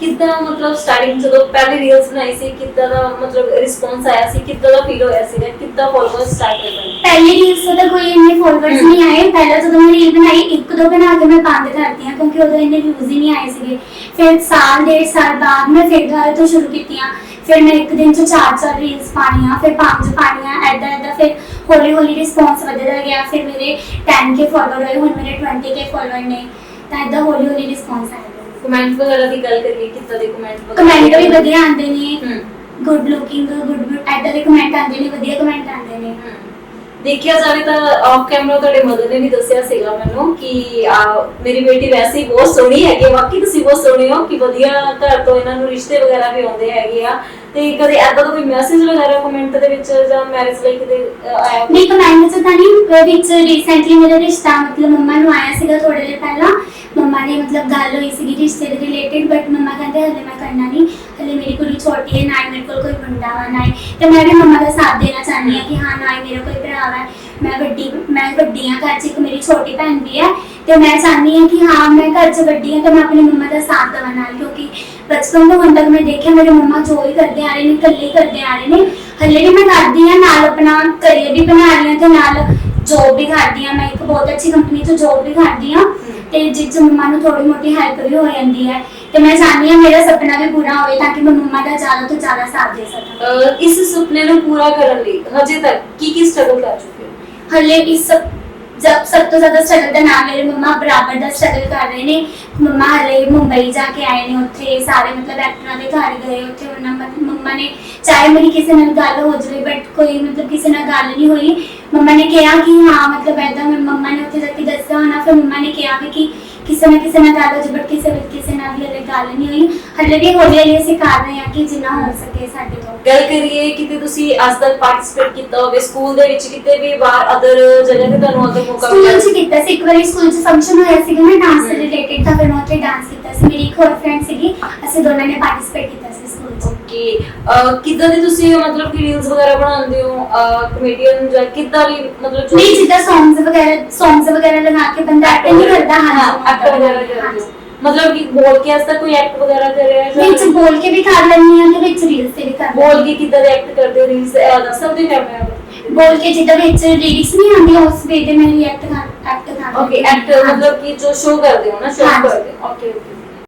ਕਿੱਦਾਂ ਮਤਲਬ ਸਟਾਰਟਿੰਗ ਜਦੋਂ ਪਹਿਲੇ ਰੀਲਸ ਬਣਾਈ ਸੀ, ਕਿੱਦਾਂ ਦਾ ਮਤਲਬ ਰਿਸਪੌਂਸ ਆਇਆ ਸੀ, ਕਿੱਦਾਂ ਦਾ ਫੀਲ ਹੋਇਆ ਸੀ ਕਿੱਦਾਂ ਫੋਲੋਅਰਸ ਸਟਾਰਟ ਹੋਏ ਬਣੇ ਰੀਲਸ ਤੋਂ ਤਾਂ ਕੋਈ ਇੰਨੇ ਫੋਲੋਅਰਸ ਨਹੀਂ ਆਏ। ਪਹਿਲਾਂ ਜਦੋਂ ਮੈਂ ਰੀਲ ਬਣਾਈ, ਇੱਕ ਦੋ ਬਣਾ ਕੇ ਮੈਂ ਬੰਦ ਕਰਤੀ ਹਾਂ, ਕਿਉਂਕਿ ਉਦੋਂ ਇੰਨੇ ਵਿਊਜ਼ ਹੀ ਨਹੀਂ ਆਏ ਸੀਗੇ। ਫਿਰ ਸਾਲ, ਡੇਢ ਸਾਲ ਬਾਅਦ ਮੈਂ ਫਿਰ ਦੁਬਾਰਾ ਤੋਂ ਸ਼ੁਰੂ ਕੀਤੀਆਂ। ਫਿਰ ਮੈਂ ਇੱਕ ਦਿਨ 'ਚ ਚਾਰ ਚਾਰ ਰੀਲਸ ਪਾਣੀਆਂ ਫਿਰ ਪੰਜ ਪਾਣੀਆਂ ਐਦਾਂ ਐਦਾਂ ਫਿਰ ਹੌਲੀ ਹੌਲੀ ਰਿਸਪੌਂਸ ਵਧਦਾ ਗਿਆ। ਫਿਰ ਮੇਰੇ 10k ਫੋਲੋਅਰ ਹੋਏ, ਹੁਣ ਮੇਰੇ 20k ਫੋਲੋਅਰ ਨੇ। ਤਾਂ ਐਦਾਂ ਹੌਲੀ ਹੌਲੀ ਰਿਸਪੌਂਸ ਆਇਆ। ਕਮੈਂਟ ਵਗੈਰਾ ਦੀ ਗੱਲ ਕਰੀਏ ਕਿੱਦਾਂ ਦੇ ਕਮੈਂਟ ਕਮੈਂਟ ਵੀ ਵਧੀਆ ਆਉਂਦੇ ਨੇ। ਹਮ ਗੁੱਡ ਲੁਕਿੰਗ ਗੁੱਡ ਐਦਾਂ ਦੇ ਕਮੈਂਟ ਆਉਂਦੇ ਨੇ ਵਧੀਆ ਕਮੈਂਟ ਆਉਂਦੇ ਨੇ। ਦੇਖਿਆ ਜਾਵੇ ਤਾਂ ਆਫ ਕੈਮਰਾ ਤੁਹਾਡੇ ਮਦਰ ਨੇ ਵੀ ਦੱਸਿਆ ਸੀਗਾ ਮੈਨੂੰ ਕਿ ਆ, ਮੇਰੀ ਬੇਟੀ ਵੈਸੇ ਹੀ ਬਹੁਤ ਸੋਹਣੀ ਹੈਗੀ ਹੈ। ਵਾਕਈ ਤੁਸੀਂ ਬਹੁਤ ਸੋਹਣੇ ਹੋ ਕਿ ਵਧੀਆ ਘਰ ਤੋਂ ਇਹਨਾਂ ਨੂੰ ਰਿਸ਼ਤੇ ਵਗੈਰਾ ਵੀ ਆਉਂਦੇ ਹੈਗੇ ਆ। ਤੇ ਕਦੇ ਐਦਾਂ ਦਾ ਕੋਈ ਮੈਸੇਜ ਵਗੈਰਾ ਕਮੈਂਟ ਦੇ ਵਿੱਚ ਜਾਂ ਮੈਰਿਜ ਲਈ ਕਿਤੇ ਆਇਆ? ਨਹੀਂ ਕਮੈਂਟ ਚ ਤਾਂ ਨਹੀਂ ਵਿੱਚ ਰੀਸੈਂਟਲੀ ਮੇਰਾ ਰਿਸ਼ਤਾ ਮਤਲਬ ਮੰਮਾ ਨੂੰ ਆਇਆ ਸੀਗਾ ਥੋੜੇ ਦਿਨ ਪਹਿਲਾਂ। ਮੰਮਾ ਨੇ ਮਤਲਬ ਗੱਲ ਹੋਈ ਸੀਗੀ ਰਿਸ਼ਤੇ ਦੇ ਰਿਲੇਟਡ ਬਟ ਮੰਮਾ ਕਹਿੰਦੇ ਹਲੇ ਮੈਂ ਕਰਨਾ ਨਹੀਂ ਹਲੇ ਮੇਰੀ ਕੁੜੀ ਛੋਟੀ ਹੈ ਨਾ ਹੀ ਮੇਰੇ ਕੋਲ ਕੋਈ ਮੁੰਡਾ ਵਾ ਨਾ ਹੀ ਤੇ ਮੈਂ ਵੀ ਮੰਮਾ ਦਾ ਸਾਥ ਦੇਣਾ ਚਾਹੁੰਦੀ ਹਾਂ ਕਿ ਹਾਂ ਨਾ ਹੀ ਮੇਰਾ ਕੋਈ ਭਰਾ ਵਾ ਮੈਂ ਵੱਡੀ ਮੈਂ ਵੱਡੀ ਹਾਂ ਘਰ 'ਚ ਇੱਕ ਮੇਰੀ ਛੋਟੀ ਭੈਣ ਵੀ ਹੈ ਤੇ ਮੈਂ ਚਾਹੁੰਦੀ ਹਾਂ ਕਿ ਹਾਂ ਮੈਂ ਘਰ 'ਚ ਵੱਡੀ ਹਾਂ ਤੇ ਮੈਂ ਆਪਣੀ ਮੰਮਾ ਦਾ ਸਾਥ ਦੇਵਾਂ ਨਾਲ ਕਿਉਂਕਿ ਬਚਪਨ ਤੋਂ ਹੁਣ ਤੱਕ ਮੈਂ ਦੇਖਿਆ ਮੇਰੇ ਮੰਮਾ ਜੋ ਹੀ ਕਰਦੇ ਆ ਰਹੇ ਨੇ ਇਕੱਲੇ ਹੀ ਕਰਦੇ ਆ ਰਹੇ ਨੇ ਹੱਲੇ ਵੀ ਮੈਂ ਕਰਦੀ ਹਾਂ ਨਾਲ ਆਪਣਾ ਕਰੀਅਰ ਵੀ ਬਣਾ ਰਹੀ ਹਾਂ ਤੇ ਨਾਲ ਜੋਬ ਵੀ ਕਰਦੀ ਹਾਂ ਮੈਂ ਇੱਕ ਬਹੁਤ ਅੱਛੀ ਕੰਪਨੀ 'ਚ ਜੋਬ ਵੀ ਕਰਦੀ ਹਾਂ ਤੇ ਜਿਸ 'ਚ ਮੰਮਾ ਨੂੰ ਥੋੜੀ ਮੋਟੀ ਹੈਲਪ ਵੀ ਹੋ ਜਾਂਦੀ ਹੈ ਤੇ ਮੈਂ ਚਾਹੁੰਦੀ ਹਾਂ ਮੇਰਾ ਸੁਪਨਾ ਵੀ ਪੂਰਾ ਹੋਵੇ ਤਾਂ ਕਿ ਮੈਂ ਮੰਮਾ ਦਾ ਜ਼ਿਆਦਾ ਤੋਂ ਜ਼ਿਆਦਾ ਸਾਥ ਦੇ ਸਕਾਂ। ਇਸ ਸੁਪਨੇ ਨੂੰ ਪੂਰਾ ਕਰਨ ਲਈ ਹਜੇ ਤੱਕ ਕੀ ਕੀ ਸਟਰਗਲ ਕਰ ਚੁੱਕੇ ਹੋ? ਹਲੇ ਇਸ ਜਬ ਸਭ ਤੋਂ ਜ਼ਿਆਦਾ ਸਟਰਗਲ ਦਾ ਨਾਮ ਮੇਰੇ ਮੰਮਾ ਬਰਾਬਰ ਦਾ ਸਟਰਗਲ ਕਰ ਰਹੇ ਨੇ। ਮੰਮਾ ਹਲੇ ਮੁੰਬਈ ਜਾ ਕੇ ਆਏ ਨੇ ਉੱਥੇ ਸਾਰੇ ਮਤਲਬ ਐਕਟਰਾਂ ਦੇ ਘਰ ਗਏ ਉੱਥੇ ਉਹਨਾਂ ਮਤਲਬ ਮੰਮਾ ਨੇ ਚਾਹੇ ਮੇਰੀ ਕਿਸੇ ਨਾਲ ਗੱਲ ਹੋ ਜਾਵੇ ਬਟ ਕੋਈ ਮਤਲਬ ਕਿਸੇ ਨਾਲ ਗੱਲ ਨਹੀਂ ਹੋਈ ਮੰਮਾ ਨੇ ਕਿਹਾ ਕਿ ਹਾਂ ਮਤਲਬ ਐਦਾਂ ਮੈਂ ਮੰਮਾ ਨੇ ਉੱਥੇ ਜਾ ਕੇ ਦੱਸਿਆ ਹੋਣਾ ਫਿਰ ਮੰਮਾ ਨੇ ਕਿਹਾ ਵੀ ਕਿ ਕਿਸੇ ਨਾ ਕਿਸੇ ਨਾਲ ਗੱਲ ਹੋ ਬਟ ਕਿਸੇ ਵਿੱਚ ਕਿਸੇ ਨਾਲ ਵੀ ਹਲੇ ਗੱਲ ਨਹੀਂ ਹੋਈ। ਹਲੇ ਵੀ ਹੌਲੀ ਹੌਲੀ ਅਸੀਂ ਕਰ ਰਹੇ ਹਾਂ ਕਿ ਜਿੰਨਾ ਹੋ ਸਕੇ ਸਾਡੇ ਤੋਂ ਗੱਲ ਕਰੀਏ ਕਿਤੇ ਤੁਸੀਂ ਅੱਜ ਤੱਕ ਪਾਰਟਿਸਿਪੇਟ ਕੀਤਾ ਹੋਵੇ ਸਕੂਲ ਦੇ ਵਿੱਚ ਕਿਤੇ ਵੀ ਬਾਹਰ ਅਦਰ ਜਗ੍ਹਾ ਤੇ ਤੁਹਾਨੂੰ ਅਦਰ ਮੌਕਾ ਸਕੂਲ ਮਿਲਿਆ? ਚ ਕੀਤਾ ਸੀ ਇੱਕ ਵਾਰੀ ਸਕੂਲ ਚ ਫੰਕਸ਼ਨ ਹੋਇਆ ਸੀਗਾ ਨਾ ਡਾਂਸ ਰਿਲੇਟਡ ਤਾਂ ਫਿਰ ਮੈਂ ਉੱਥੇ ਡਾਂਸ ਕੀਤਾ ਸੀ। ਮੇਰੀ ਇੱਕ ਹੋਰ ਫਰੈਂਡ ਸੀਗੀ ਅਸੀਂ ਦੋਨਾਂ ਨੇ ਪਾਰਟਿਸਿਪੇਟ ਕੀਤਾ ਓਕੇ ਕਿੱਦਾਂ ਦੇ ਤੁਸੀਂ ਮਤਲਬ ਕਿ ਰੀਲਸ ਵਗੈਰਾ ਬਣਾਉਂਦੇ ਹੋ? ਕਮੇਡੀਅਨ ਜਾਂ ਕਿੱਦਾਂ ਵੀ ਮਤਲਬ ਜੋ ਨਹੀਂ ਜਿੱਦਾਂ ਸੌਂਗਸ ਵਗੈਰਾ ਸੌਂਗਸ ਵਗੈਰਾ ਲਗਾ ਕੇ ਬੰਦਾ ਐਕਟ ਨਹੀਂ ਕਰਦਾ ਹਾਂ। ਐਕਟ ਵਗੈਰਾ ਕਰਦੇ ਹੋ। ਮਤਲਬ ਕਿ ਬੋਲ ਕੇ ਅੱਜ ਤੱਕ ਕੋਈ ਐਕਟ ਵਗੈਰਾ ਕਰਿਆ ਹੈ ਵਿੱਚ ਬੋਲ ਕੇ ਵੀ ਕਰ ਲੈਂਦੀ ਹਾਂ ਤੇ ਵਿੱਚ ਰੀਲਸ ਤੇ ਵੀ ਕਰ ਲੈਂਦੀ ਬੋਲ ਕੇ ਕਿੱਦਾਂ ਦੇ ਐਕਟ ਕਰਦੇ ਹੋ ਰੀਲਸ ਦੱਸ ਸਕਦੇ ਹੋ ਕੈਮਰਾ ਹਾਂ। ਬੋਲ ਕੇ ਜਿੱਦਾਂ ਵਿੱਚ ਲਿਰਿਕਸ ਨਹੀਂ ਆਉਂਦੀ ਉਸ ਵੇ ਤੇ ਮੈਂ ਰਿਐਕਟ ਕਰ ਐਕਟ ਕਰ ਓਕੇ ਐਕਟ ਮਤਲਬ ਕਿ ਜੋ ਸ਼ੋ ਕਰਦੇ ਹੋ ਨਾ ਸ਼ੋ ਹਾਂਜੀ। ਕਰਦੇ ਓਕੇ ਓਕੇ